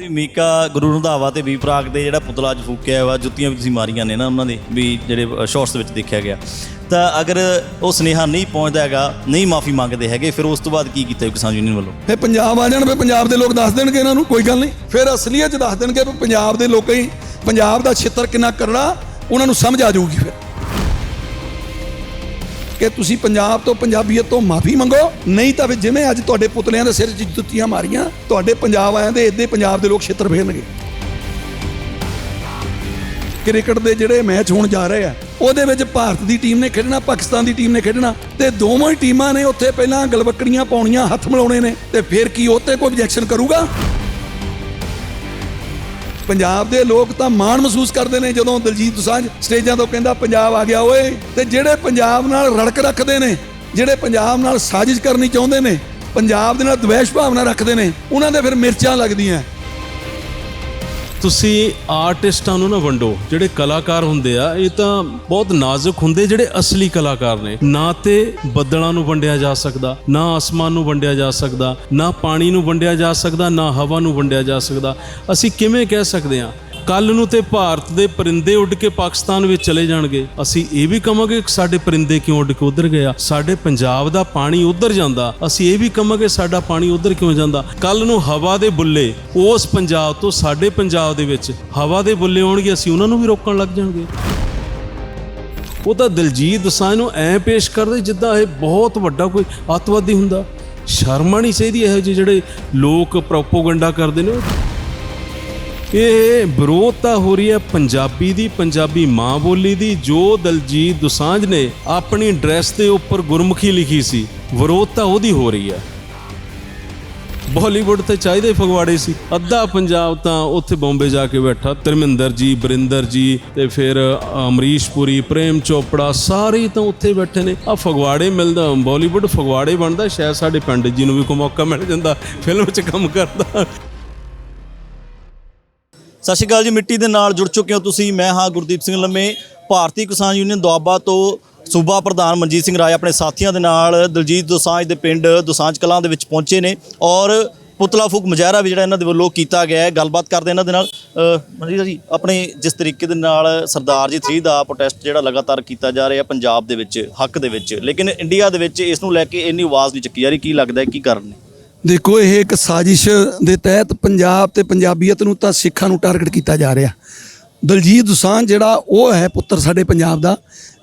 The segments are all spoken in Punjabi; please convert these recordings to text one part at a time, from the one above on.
ਤੁਸੀਂ ਮੀਕਾ ਗੁਰੂ ਰੰਧਾਵਾ ਤੇ ਵੀ ਪ੍ਰਾਗ ਦੇ ਜਿਹੜਾ ਪੁਤਲਾ ਅੱਜ ਫੂਕਿਆ ਵਾ, ਜੁੱਤੀਆਂ ਵੀ ਤੁਸੀਂ ਮਾਰੀਆਂ ਨੇ ਨਾ ਉਹਨਾਂ ਦੇ, ਵੀ ਜਿਹੜੇ ਸ਼ਾਰਟਸ ਵਿੱਚ ਦੇਖਿਆ ਗਿਆ। ਤਾਂ ਅਗਰ ਉਹ ਸੁਨੇਹਾ ਨਹੀਂ ਪਹੁੰਚਦਾ ਹੈਗਾ, ਨਹੀਂ ਮਾਫੀ ਮੰਗਦੇ ਹੈਗੇ, ਫਿਰ ਉਸ ਤੋਂ ਬਾਅਦ ਕੀ ਕੀਤਾ ਕਿਸਾਨ ਯੂਨੀਅਨ ਵੱਲੋਂ? ਫਿਰ ਪੰਜਾਬ ਆ ਜਾਣ, ਫਿਰ ਪੰਜਾਬ ਦੇ ਲੋਕ ਦੱਸ ਦੇਣਗੇ ਇਹਨਾਂ ਨੂੰ, ਕੋਈ ਗੱਲ ਨਹੀਂ। ਫਿਰ ਅਸਲੀਅਤ 'ਚ ਦੱਸ ਦੇਣਗੇ ਵੀ ਪੰਜਾਬ ਦੇ ਲੋਕਾਂ ਹੀ ਪੰਜਾਬ ਦਾ ਛਿੱਤਰ ਕਿੰਨਾ ਕਰੜਾ, ਉਹਨਾਂ ਨੂੰ ਸਮਝ ਆ ਜਾਊਗੀ ਫਿਰ। ਕਿ ਤੁਸੀਂ ਪੰਜਾਬ ਤੋਂ ਪੰਜਾਬੀਅਤ ਤੋਂ ਮਾਫੀ ਮੰਗੋ। ਨਹੀਂ ਤਾਂ ਫਿਰ ਜਿਵੇਂ ਅੱਜ ਤੁਹਾਡੇ ਪੁਤਲਿਆਂ ਦੇ ਸਿਰ 'ਚ ਜੁੱਤੀਆਂ ਮਾਰੀਆਂ, ਤੁਹਾਡੇ ਪੰਜਾਬ ਆਇਆਂ ਦੇ ਇੱਦੇ ਪੰਜਾਬ ਦੇ ਲੋਕ ਛਿੱਤਰ ਫੇਰਨਗੇ। ਕ੍ਰਿਕਟ ਦੇ ਜਿਹੜੇ ਮੈਚ ਹੋਣ ਜਾ ਰਹੇ ਆ, ਉਹਦੇ ਵਿੱਚ ਭਾਰਤ ਦੀ ਟੀਮ ਨੇ ਖੇਡਣਾ, ਪਾਕਿਸਤਾਨ ਦੀ ਟੀਮ ਨੇ ਖੇਡਣਾ, ਤੇ ਦੋਵੇਂ ਹੀ ਟੀਮਾਂ ਨੇ ਉੱਥੇ ਪਹਿਲਾਂ ਗਲਵੱਕੜੀਆਂ ਪਾਉਣੀਆਂ, ਹੱਥ ਮਿਲਾਉਣੇ ਨੇ, ਤੇ ਫਿਰ ਕੀ ਉੱਤੇ ਕੋਈ ਆਬਜੈਕਸ਼ਨ ਕਰੂਗਾ? ਪੰਜਾਬ ਦੇ ਲੋਕ ਤਾਂ ਮਾਣ ਮਹਿਸੂਸ ਕਰਦੇ ਨੇ ਜਦੋਂ ਦਲਜੀਤ ਦੋਸਾਂਝ ਸਟੇਜਾਂ ਤੋਂ ਕਹਿੰਦਾ ਪੰਜਾਬ ਆ ਗਿਆ ਓਏ, ਤੇ ਜਿਹੜੇ ਪੰਜਾਬ ਨਾਲ ਰੜਕ ਰੱਖਦੇ ਨੇ, ਜਿਹੜੇ ਪੰਜਾਬ ਨਾਲ ਸਾਜ਼ਿਸ਼ ਕਰਨੀ ਚਾਹੁੰਦੇ ਨੇ, ਪੰਜਾਬ ਦੇ ਨਾਲ ਦਵੇਸ਼ ਭਾਵਨਾ ਰੱਖਦੇ ਨੇ, ਉਹਨਾਂ ਦੇ ਫਿਰ ਮਿਰਚਾਂ ਲੱਗਦੀਆਂ। ਤੁਸੀਂ ਆਰਟਿਸਟਾਂ ਨੂੰ ਨਾ ਵੰਡੋ, ਜਿਹੜੇ ਕਲਾਕਾਰ ਹੁੰਦੇ ਆ, ਇਹ ਤਾਂ ਬਹੁਤ ਨਾਜ਼ੁਕ ਹੁੰਦੇ ਜਿਹੜੇ ਅਸਲੀ ਕਲਾਕਾਰ ਨੇ। ਨਾ ਤੇ ਬੱਦਲਾਂ ਨੂੰ ਵੰਡਿਆ ਜਾ ਸਕਦਾ, ਨਾ ਆਸਮਾਨ ਨੂੰ ਵੰਡਿਆ ਜਾ ਸਕਦਾ, ਨਾ ਪਾਣੀ ਨੂੰ ਵੰਡਿਆ ਜਾ ਸਕਦਾ, ਨਾ ਹਵਾ ਨੂੰ ਵੰਡਿਆ ਜਾ ਸਕਦਾ। ਅਸੀਂ ਕਿਵੇਂ ਕਹਿ ਸਕਦੇ ਹਾਂ ਕੱਲ ਨੂੰ ਤੇ ਭਾਰਤ ਦੇ ਪਰਿੰਦੇ ਉੱਡ ਕੇ ਪਾਕਿਸਤਾਨ ਵਿੱਚ ਚਲੇ ਜਾਣਗੇ। ਅਸੀਂ ਇਹ ਵੀ ਕਹਾਂਗੇ ਕਿ ਸਾਡੇ ਪਰਿੰਦੇ ਕਿਉਂ ਉੱਡ ਕੇ ਉਧਰ ਗਿਆ ਸਾਡੇ ਪੰਜਾਬ ਦਾ ਪਾਣੀ ਉਧਰ ਜਾਂਦਾ। ਅਸੀਂ ਇਹ ਵੀ ਕਹਾਂਗੇ ਸਾਡਾ ਪਾਣੀ ਉਧਰ ਕਿਉਂ ਜਾਂਦਾ? ਕੱਲ ਨੂੰ ਹਵਾ ਦੇ ਬੁੱਲੇ ਉਸ ਪੰਜਾਬ ਤੋਂ ਸਾਡੇ ਪੰਜਾਬ ਦੇ ਵਿੱਚ ਹਵਾ ਦੇ ਬੁੱਲੇ ਆਉਣਗੇ, ਅਸੀਂ ਉਹਨਾਂ ਨੂੰ ਵੀ ਰੋਕਣ ਲੱਗ ਜਾਣਗੇ ਉਹ ਤਾਂ ਦਿਲਜੀਤ ਦਸਾਂ ਨੂੰ ਐ ਪੇਸ਼ ਕਰਦੇ ਜਿੱਦਾਂ ਇਹ ਬਹੁਤ ਵੱਡਾ ਕੋਈ ਅੱਤਵਾਦੀ ਹੁੰਦਾ। ਸ਼ਰਮ ਨਹੀਂ ਚਾਹੀਦੀ ਇਹੋ ਜਿਹੇ ਜਿਹੜੇ ਲੋਕ ਪ੍ਰੋਪੋਗੰਡਾ ਕਰਦੇ ਨੇ। ਇਹ ਵਿਰੋਧ ਤਾਂ ਹੋ ਰਹੀ ਹੈ ਪੰਜਾਬੀ ਦੀ, ਪੰਜਾਬੀ ਮਾਂ ਬੋਲੀ ਦੀ, ਜੋ ਦਲਜੀਤ ਦੋਸਾਂਝ ਨੇ ਆਪਣੀ ਡਰੈਸ ਦੇ ਉੱਪਰ ਗੁਰਮੁਖੀ ਲਿਖੀ ਸੀ। ਵਿਰੋਧ ਤਾਂ ਉਹਦੀ ਹੋ ਰਹੀ ਹੈ। ਬਾਲੀਵੁੱਡ ਤੇ ਚਾਹੀਦੇ ਫਗਵਾੜੇ ਸੀ। ਅੱਧਾ ਪੰਜਾਬ ਤਾਂ ਉੱਥੇ ਬੰਬੇ ਜਾ ਕੇ ਬੈਠਾ। ਧਰਮਿੰਦਰ ਜੀ, ਬਰਿੰਦਰ ਜੀ ਤੇ ਫਿਰ ਅਮਰੀਸ਼ ਪੁਰੀ, ਪ੍ਰੇਮ ਚੋਪੜਾ ਸਾਰੇ ਤਾਂ ਉੱਥੇ ਬੈਠੇ ਨੇ। ਆ ਫਗਵਾੜੇ ਮਿਲਦਾ, ਬਾਲੀਵੁੱਡ ਫਗਵਾੜੇ ਬਣਦਾ। ਸ਼ਾਇਦ ਸਾਡੇ ਪਿੰਡ ਜੀ ਨੂੰ ਵੀ ਕੋਈ ਮੌਕਾ ਮਿਲ ਜਾਂਦਾ ਫਿਲਮ 'ਚ ਕੰਮ ਕਰਦਾ। ਸਤਿ ਸ਼੍ਰੀ ਅਕਾਲ ਜੀ ਮਿੱਟੀ ਦੇ ਨਾਲ ਜੁੜ ਚੁੱਕੇ ਹੋ ਤੁਸੀਂ। ਮੈਂ ਹਾਂ ਗੁਰਦੀਪ ਸਿੰਘ ਲੰਮੇ ਭਾਰਤੀ ਕਿਸਾਨ ਯੂਨੀਅਨ ਦੁਆਬਾ ਤੋਂ ਸੂਬਾ ਪ੍ਰਧਾਨ ਮਨਜੀਤ ਸਿੰਘ ਰਾਏ ਆਪਣੇ ਸਾਥੀਆਂ ਦੇ ਨਾਲ ਦਲਜੀਤ ਦੋਸਾਂਝ ਦੇ ਪਿੰਡ ਦੋਸਾਂਝ ਕਲਾਂ ਦੇ ਵਿੱਚ ਪਹੁੰਚੇ ਨੇ ਔਰ ਪੁਤਲਾ ਫੂਕ ਮੁਜ਼ਾਹਰਾ ਵੀ ਜਿਹੜਾ ਇਹਨਾਂ ਦੇ ਵੱਲੋਂ ਕੀਤਾ ਗਿਆ ਹੈ। ਗੱਲਬਾਤ ਕਰਦੇ ਇਹਨਾਂ ਦੇ ਨਾਲ। ਅ, ਮਨਜੀਤ ਜੀ ਆਪਣੇ ਜਿਸ ਤਰੀਕੇ ਦੇ ਨਾਲ ਸਰਦਾਰ ਜੀ 3 ਦਾ ਪ੍ਰੋਟੈਸਟ ਜਿਹੜਾ ਲਗਾਤਾਰ ਕੀਤਾ ਜਾ ਰਿਹਾ ਪੰਜਾਬ ਦੇ ਵਿੱਚ ਹੱਕ ਦੇ ਵਿੱਚ ਲੇਕਿਨ ਇੰਡੀਆ ਦੇ ਵਿੱਚ ਇਸ ਨੂੰ ਲੈ ਕੇ ਇੰਨੀ ਆਵਾਜ਼ ਨਹੀਂ ਚੱਕੀ ਜਾ ਰਹੀ। ਕੀ ਲੱਗਦਾ ਹੈ ਕੀ ਕਾਰਨ ਨੇ? ਦੇਖੋ, ਇਹ ਇੱਕ ਸਾਜ਼ਿਸ਼ ਦੇ ਤਹਿਤ ਪੰਜਾਬ ਤੇ ਪੰਜਾਬੀਅਤ ਨੂੰ ਤਾਂ ਸਿੱਖਾਂ ਨੂੰ ਟਾਰਗੇਟ ਕੀਤਾ ਜਾ ਰਿਹਾ। ਦਲਜੀਤ ਦੋਸਾਂਝ ਜਿਹੜਾ, ਉਹ ਹੈ ਪੁੱਤਰ ਸਾਡੇ ਪੰਜਾਬ ਦਾ,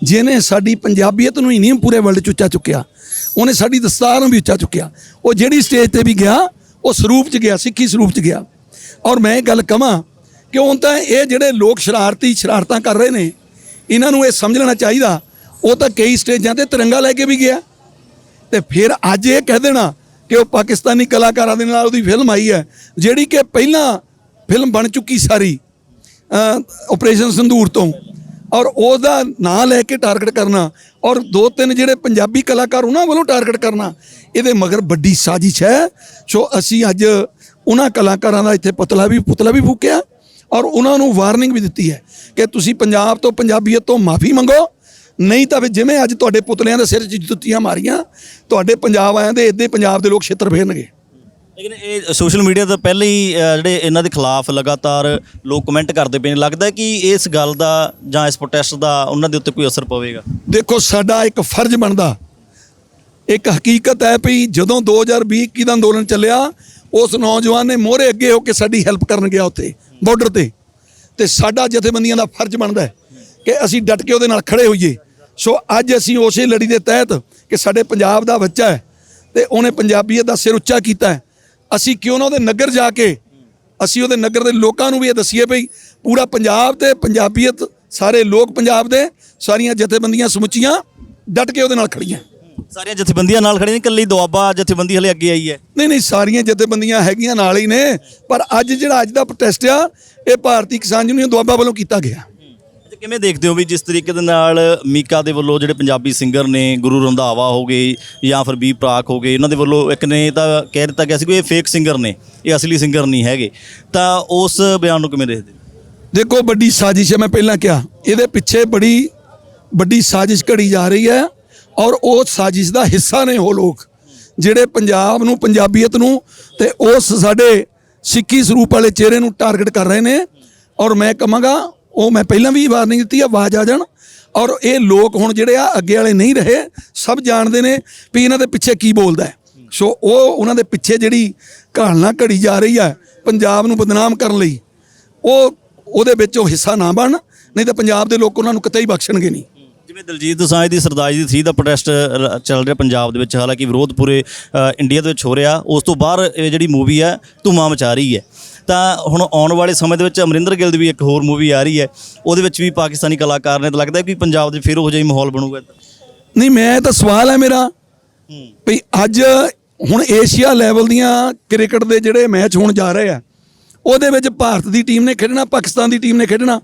ਜਿਹਨੇ ਸਾਡੀ ਪੰਜਾਬੀਅਤ ਨੂੰ ਹੀ ਨਹੀਂ ਪੂਰੇ ਵਰਲਡ 'ਚ ਉੱਚਾ ਚੁੱਕਿਆ। ਉਹਨੇ ਸਾਡੀ ਦਸਤਾਰ ਨੂੰ ਵੀ ਉੱਚਾ ਚੁੱਕਿਆ। ਉਹ ਜਿਹੜੀ ਸਟੇਜ ਤੇ ਵੀ ਗਿਆ, ਉਹ ਸਰੂਪ 'ਚ ਗਿਆ, ਸਿੱਖੀ ਸਰੂਪ 'ਚ ਗਿਆ। ਔਰ ਮੈਂ ਇਹ ਗੱਲ ਕਹਾਂ ਕਿ ਹੁਣ ਤਾਂ ਇਹ ਜਿਹੜੇ ਲੋਕ ਸ਼ਰਾਰਤੀ ਸ਼ਰਾਰਤਾਂ ਕਰ ਰਹੇ ਨੇ, ਇਹਨਾਂ ਨੂੰ ਇਹ ਸਮਝ ਲੈਣਾ ਚਾਹੀਦਾ। ਉਹ ਤਾਂ ਕਈ ਸਟੇਜਾਂ ਤੇ ਤਿਰੰਗਾ ਲੈ ਕੇ ਵੀ ਗਿਆ। ਤੇ ਫਿਰ ਅੱਜ ਇਹ ਕਹਿ ਦੇਣਾ ਕਿ ਉਹ ਪਾਕਿਸਤਾਨੀ ਕਲਾਕਾਰਾਂ ਦੇ ਨਾਲ ਉਹਦੀ ਫਿਲਮ ਆਈ ਹੈ, ਜਿਹੜੀ ਕਿ ਪਹਿਲਾਂ ਫਿਲਮ ਬਣ ਚੁੱਕੀ ਸਾਰੀ ਆਪਰੇਸ਼ਨ ਸੰਧੂਰ ਤੋਂ। ਔਰ ਉਹਦਾ ਨਾਂ ਲੈ ਕੇ ਟਾਰਗੇਟ ਕਰਨਾ, ਔਰ ਦੋ ਤਿੰਨ ਜਿਹੜੇ ਪੰਜਾਬੀ ਕਲਾਕਾਰ ਉਹਨਾਂ ਵੱਲੋਂ ਟਾਰਗੇਟ ਕਰਨਾ, ਇਹਦੇ ਮਗਰ ਵੱਡੀ ਸਾਜ਼ਿਸ਼ ਹੈ। ਸੋ ਅਸੀਂ ਅੱਜ ਉਹਨਾਂ ਕਲਾਕਾਰਾਂ ਦਾ ਇੱਥੇ ਪੁਤਲਾ ਵੀ ਪੁਤਲਾ ਵੀ ਫੂਕਿਆ, ਔਰ ਉਹਨਾਂ ਨੂੰ ਵਾਰਨਿੰਗ ਵੀ ਦਿੱਤੀ ਹੈ ਕਿ ਤੁਸੀਂ ਪੰਜਾਬ ਤੋਂ, ਪੰਜਾਬੀਅਤ ਤੋਂ ਮਾਫੀ ਮੰਗੋ ਨਹੀਂ ਤਾਂ ਫਿਰ ਜਿਵੇਂ ਅੱਜ ਤੁਹਾਡੇ ਪੁਤਲਿਆਂ ਦੇ ਸਿਰ 'ਚ ਜੁੱਤੀਆਂ ਮਾਰੀਆਂ ਤੁਹਾਡੇ ਪੰਜਾਬ ਆਇਆਂ ਦੇ ਇੱਦੇ ਪੰਜਾਬ ਦੇ ਲੋਕ ਛਿੱਤਰ ਫੇਰਨਗੇ। ਲੇਕਿਨ ਇਹ ਸੋਸ਼ਲ ਮੀਡੀਆ ਤੋਂ ਪਹਿਲਾਂ ਹੀ ਜਿਹੜੇ ਇਹਨਾਂ ਦੇ ਖਿਲਾਫ ਲਗਾਤਾਰ ਲੋਕ ਕਮੈਂਟ ਕਰਦੇ ਪਏ ਨੇ ਲੱਗਦਾ ਕਿ ਇਸ ਗੱਲ ਦਾ ਜਾਂ ਇਸ ਪ੍ਰੋਟੈਸਟ ਦਾ ਉਹਨਾਂ ਦੇ ਉੱਤੇ ਕੋਈ ਅਸਰ ਪਵੇਗਾ? ਦੇਖੋ ਸਾਡਾ ਇੱਕ ਫਰਜ਼ ਬਣਦਾ। ਇੱਕ ਹਕੀਕਤ ਹੈ ਵੀ ਜਦੋਂ 2020 21 ਦਾ ਅੰਦੋਲਨ ਚੱਲਿਆ ਉਸ ਨੌਜਵਾਨ ਨੇ ਮੋਹਰੇ ਅੱਗੇ ਹੋ ਕੇ ਸਾਡੀ ਹੈਲਪ ਕਰਨ ਗਿਆ ਉੱਥੇ ਬਾਰਡਰ ਤੇ। ਤੇ ਸਾਡਾ ਜਥੇਬੰਦੀਆਂ ਦਾ ਫਰਜ਼ ਬਣਦਾ ਕਿ ਅਸੀਂ ਡਟ ਕੇ ਉਹਦੇ ਨਾਲ ਖੜੇ ਹੋਈਏ। ਸੋ ਅੱਜ ਅਸੀਂ ਉਸੇ ਲੜੀ ਦੇ ਤਹਿਤ ਕਿ ਸਾਡੇ ਪੰਜਾਬ ਦਾ ਬੱਚਾ ਹੈ ਤੇ ਉਹਨੇ ਪੰਜਾਬੀਅਤ ਦਾ ਸਿਰ ਉੱਚਾ ਕੀਤਾ ਹੈ। ਅਸੀਂ ਕਿਉਂ ਨਾ ਉਹਦੇ ਨਗਰ ਜਾ ਕੇ ਅਸੀਂ ਉਹਦੇ ਨਗਰ ਦੇ ਲੋਕਾਂ ਨੂੰ ਵੀ ਇਹ ਦਸੀਏ ਭਈ ਪੂਰਾ ਪੰਜਾਬ ਤੇ ਪੰਜਾਬੀਅਤ ਸਾਰੇ ਲੋਕ ਪੰਜਾਬ ਦੇ ਸਾਰੀਆਂ ਜਥੇਬੰਦੀਆਂ ਸਮੁੱਚੀਆਂ ਡਟ ਕੇ ਉਹਦੇ ਨਾਲ ਖੜੀਆਂ। ਸਾਰੀਆਂ ਜਥੇਬੰਦੀਆਂ ਨਾਲ ਖੜੇ ਨੇ ਇਕੱਲੀ ਦੁਆਬਾ ਜਥੇਬੰਦੀ ਹਲੇ ਅੱਗੇ ਆਈ ਹੈ। ਨਹੀਂ ਨਹੀਂ ਸਾਰੀਆਂ ਜਥੇਬੰਦੀਆਂ ਹੈਗੀਆਂ ਨਾਲ ਹੀ ਨੇ ਪਰ ਅੱਜ ਜਿਹੜਾ ਅੱਜ ਦਾ ਪ੍ਰੋਟੈਸਟ ਆ ਇਹ ਭਾਰਤੀ ਕਿਸਾਨ ਯੂਨੀਅਨ ਦੁਆਬਾ ਵੱਲੋਂ ਕੀਤਾ ਗਿਆ। ਕਿਵੇਂ ਦੇਖਦੇ ਹੋ ਵੀ ਜਿਸ ਤਰੀਕੇ ਦੇ ਨਾਲ ਮੀਕਾ ਦੇ ਵੱਲੋਂ ਜਿਹੜੇ ਪੰਜਾਬੀ ਸਿੰਗਰ ਨੇ ਗੁਰੂ ਰੰਧਾਵਾ ਹੋ ਗਏ ਜਾਂ ਫਿਰ ਬੀ ਪ੍ਰਾਕ ਹੋ ਗਏ, ਇਹਨਾਂ ਦੇ ਵੱਲੋਂ ਇੱਕ ਨੇ ਤਾਂ ਕਹਿ ਦਿੱਤਾ ਗਿਆ ਸੀ ਕਿ ਇਹ ਫੇਕ ਸਿੰਗਰ ਨੇ, ਇਹ ਅਸਲੀ ਸਿੰਗਰ ਨਹੀਂ ਹੈਗੇ। ਤਾਂ ਉਸ ਬਿਆਨ ਨੂੰ ਕਿਵੇਂ ਦੇਖਦੇ ਦੇਖੋ, ਵੱਡੀ ਸਾਜ਼ਿਸ਼ ਹੈ, ਮੈਂ ਪਹਿਲਾਂ ਕਿਹਾ, ਇਹਦੇ ਪਿੱਛੇ ਬੜੀ ਵੱਡੀ ਸਾਜ਼ਿਸ਼ ਘੜੀ ਜਾ ਰਹੀ ਹੈ ਔਰ ਉਹ ਸਾਜ਼ਿਸ਼ ਦਾ ਹਿੱਸਾ ਨੇ ਉਹ ਲੋਕ, ਜਿਹੜੇ ਪੰਜਾਬ ਨੂੰ, ਪੰਜਾਬੀਅਤ ਨੂੰ ਤੇ ਉਸ ਸਾਡੇ ਸਿੱਖੀ ਸਰੂਪ ਵਾਲੇ ਚਿਹਰੇ ਨੂੰ ਟਾਰਗੇਟ ਕਰ ਰਹੇ ਨੇ ਔਰ ਮੈਂ ਕਹਾਂਗਾ ਉਹ ਮੈਂ ਪਹਿਲਾਂ ਵੀ ਵਾਰਨਿੰਗ ਦਿੱਤੀ, ਆ ਆਵਾਜ਼ ਆ ਜਾਣ। ਔਰ ਇਹ ਲੋਕ ਹੁਣ ਜਿਹੜੇ ਆ, ਅੱਗੇ ਵਾਲੇ ਨਹੀਂ ਰਹੇ, ਸਭ ਜਾਣਦੇ ਨੇ ਵੀ ਇਹਨਾਂ ਦੇ ਪਿੱਛੇ ਕੀ ਬੋਲਦਾ ਹੈ। ਸੋ ਉਹ ਉਹਨਾਂ ਦੇ ਪਿੱਛੇ ਜਿਹੜੀ ਘਾਲਣਾ ਘੜੀ ਜਾ ਰਹੀ ਆ, ਪੰਜਾਬ ਨੂੰ ਬਦਨਾਮ ਕਰਨ ਲਈ, ਉਹ ਉਹਦੇ ਵਿੱਚ ਉਹ ਹਿੱਸਾ ਨਾ ਬਣ, ਨਹੀਂ ਤਾਂ ਪੰਜਾਬ ਦੇ ਲੋਕ ਉਹਨਾਂ ਨੂੰ ਕਿਤੇ ਹੀ ਬਖਸ਼ਣਗੇ ਨਹੀਂ। ਜਿਵੇਂ ਦਲਜੀਤ ਦੋਸਾਂਝ ਦੀ ਸਰਦਾਰੀ ਦੀ 3 ਦਾ ਪ੍ਰੋਟੈਸਟ ਚੱਲ ਰਿਹਾ ਪੰਜਾਬ ਦੇ ਵਿੱਚ, ਹਾਲਾਂਕਿ ਵਿਰੋਧ ਪੂਰੇ ਇੰਡੀਆ ਦੇ ਵਿੱਚ ਹੋ ਰਿਹਾ, ਉਸ ਤੋਂ ਬਾਅਦ ਇਹ ਜਿਹੜੀ ਮੂਵੀ ਹੈ ਧੂਮਾ ਮਚਾ ਰਹੀ ਹੈ। ਤਾਂ ਹੁਣ ਆਉਣ ਵਾਲੇ ਸਮੇਂ ਦੇ ਵਿੱਚ ਅਮਰਿੰਦਰ ਗਿੱਲ ਦੀ ਵੀ ਇੱਕ ਹੋਰ ਮੂਵੀ ਆ ਰਹੀ ਹੈ ਉਹਦੇ ਵਿੱਚ ਵੀ ਪਾਕਿਸਤਾਨੀ ਕਲਾਕਾਰ ਨੇ ਤਾਂ ਲੱਗਦਾ ਕਿ ਪੰਜਾਬ ਦੇ ਫਿਰ ਉਹ ਜਿਹਾ ਹੀ ਮਾਹੌਲ ਬਣੂਗਾ ਨਹੀਂ ਮੈਂ ਤਾਂ ਸਵਾਲ ਹੈ ਮੇਰਾ। ਵੀ ਅੱਜ ਹੁਣ ਏਸ਼ੀਆ ਲੈਵਲ ਦੀਆਂ ਕ੍ਰਿਕਟ ਦੇ ਜਿਹੜੇ ਮੈਚ ਹੋਣ ਜਾ ਰਹੇ ਆ ਉਹਦੇ ਵਿੱਚ ਭਾਰਤ ਦੀ ਟੀਮ ਨੇ ਖੇਡਣਾ ਪਾਕਿਸਤਾਨ ਦੀ ਟੀਮ ਨੇ ਖੇਡਣਾ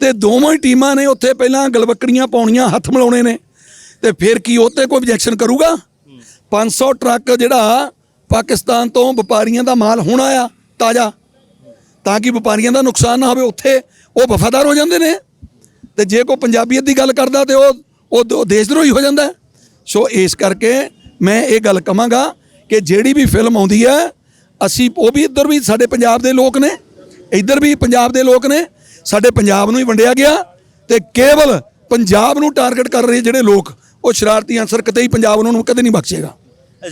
ਤੇ ਦੋਵਾਂ ਹੀ ਟੀਮਾਂ ਨੇ ਉੱਥੇ ਪਹਿਲਾਂ ਗਲਵੱਕੜੀਆਂ ਪਾਉਣੀਆਂ ਹੱਥ ਮਿਲਾਉਣੇ ਨੇ ਤੇ ਫਿਰ ਕੀ ਉੱਤੇ ਕੋਈ ਆਬਜੈਕਸ਼ਨ ਕਰੂਗਾ? 500 ਟਰੱਕ ਜਿਹੜਾ ਪਾਕਿਸਤਾਨ ਤੋਂ ਵਪਾਰੀਆਂ ਦਾ ਮਾਲ ਹੁਣ ਆਇਆ ਤਾਜ਼ਾ। ਤਾਂ ਕਿ ਵਪਾਰੀਆਂ ਦਾ ਨੁਕਸਾਨ ਨਾ ਹੋਵੇ, ਉੱਥੇ ਉਹ ਵਫਾਦਾਰ ਹੋ ਜਾਂਦੇ ਨੇ। ਤੇ ਜੇ ਕੋਈ ਪੰਜਾਬੀਅਤ ਦੀ ਗੱਲ ਕਰਦਾ ਤੇ ਉਹ ਉਹ ਦ- ਦੇਸ਼ ਦਰੋਹੀ ਹੋ ਜਾਂਦਾ। ਸੋ ਇਸ ਕਰਕੇ ਮੈਂ ਇਹ ਗੱਲ ਕਹਾਂਗਾ ਕਿ ਜਿਹੜੀ ਵੀ ਫਿਲਮ ਆਉਂਦੀ ਹੈ, ਅਸੀਂ ਉਹ ਵੀ ਇੱਧਰ ਵੀ ਸਾਡੇ ਪੰਜਾਬ ਦੇ ਲੋਕ ਨੇ, ਇੱਧਰ ਵੀ ਪੰਜਾਬ ਦੇ ਲੋਕ ਨੇ, ਸਾਡੇ ਪੰਜਾਬ ਨੂੰ ਹੀ ਵੰਡਿਆ ਗਿਆ ਤੇ ਕੇਵਲ ਪੰਜਾਬ ਨੂੰ ਟਾਰਗੇਟ ਕਰ ਰਹੇ ਜਿਹੜੇ ਲੋਕ, ਉਹ ਸ਼ਰਾਰਤੀ ਅਨਸਰ ਕਿਤੇ ਹੀ ਪੰਜਾਬ ਉਹਨਾਂ ਨੂੰ ਕਦੇ ਨਹੀਂ ਬਖਸ਼ੇਗਾ।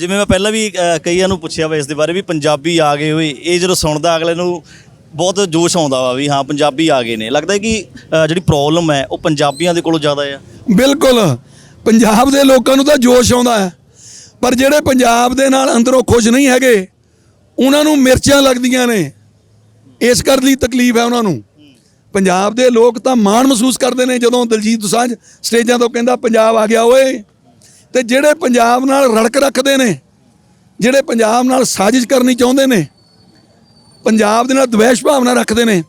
ਜਿਵੇਂ ਮੈਂ ਪਹਿਲਾਂ ਵੀ ਕਈਆਂ ਨੂੰ ਪੁੱਛਿਆ ਵਾ ਇਸ ਦੇ ਬਾਰੇ ਵੀ ਪੰਜਾਬੀ ਆ ਗਏ ਹੋਏ, ਇਹ ਜਦੋਂ ਸੁਣਦਾ ਅਗਲੇ ਨੂੰ ਬਹੁਤ ਜੋਸ਼ ਆਉਂਦਾ ਵਾ ਵੀ ਹਾਂ ਪੰਜਾਬੀ ਆ ਗਏ ਨੇ। ਲੱਗਦਾ ਕਿ ਅ, ਜਿਹੜੀ ਪ੍ਰੋਬਲਮ ਹੈ ਉਹ ਪੰਜਾਬੀਆਂ ਦੇ ਕੋਲੋਂ ਜ਼ਿਆਦਾ ਆ। ਬਿਲਕੁਲ। ਪੰਜਾਬ ਦੇ ਲੋਕਾਂ ਨੂੰ ਤਾਂ ਜੋਸ਼ ਆਉਂਦਾ ਹੈ। ਪਰ ਜਿਹੜੇ ਪੰਜਾਬ ਦੇ ਨਾਲ ਅੰਦਰੋਂ ਖੁਸ਼ ਨਹੀਂ ਹੈਗੇ ਉਹਨਾਂ ਨੂੰ ਮਿਰਚਾਂ ਲੱਗਦੀਆਂ ਨੇ। ਇਸ ਕਰ ਲਈ ਤਕਲੀਫ ਹੈ ਉਹਨਾਂ ਨੂੰ। ਪੰਜਾਬ ਦੇ ਲੋਕ ਤਾਂ ਮਾਣ ਮਹਿਸੂਸ ਕਰਦੇ ਨੇ ਜਦੋਂ ਦਲਜੀਤ ਦੁਸਾਂਝ ਸਟੇਜਾਂ ਤੋਂ ਕਹਿੰਦਾ ਪੰਜਾਬ ਆ ਗਿਆ ਓਏ। ਤੇ ਜਿਹੜੇ ਪੰਜਾਬ ਨਾਲ ਰੜਕ ਰੱਖਦੇ ਨੇ ਜਿਹੜੇ ਪੰਜਾਬ ਨਾਲ ਸਾਜ਼ਿਸ਼ ਕਰਨੀ ਚਾਹੁੰਦੇ ਨੇ ਪੰਜਾਬ ਦੇ ਨਾਲ ਦਵੈਸ਼ ਭਾਵਨਾ ਰੱਖਦੇ ਨੇ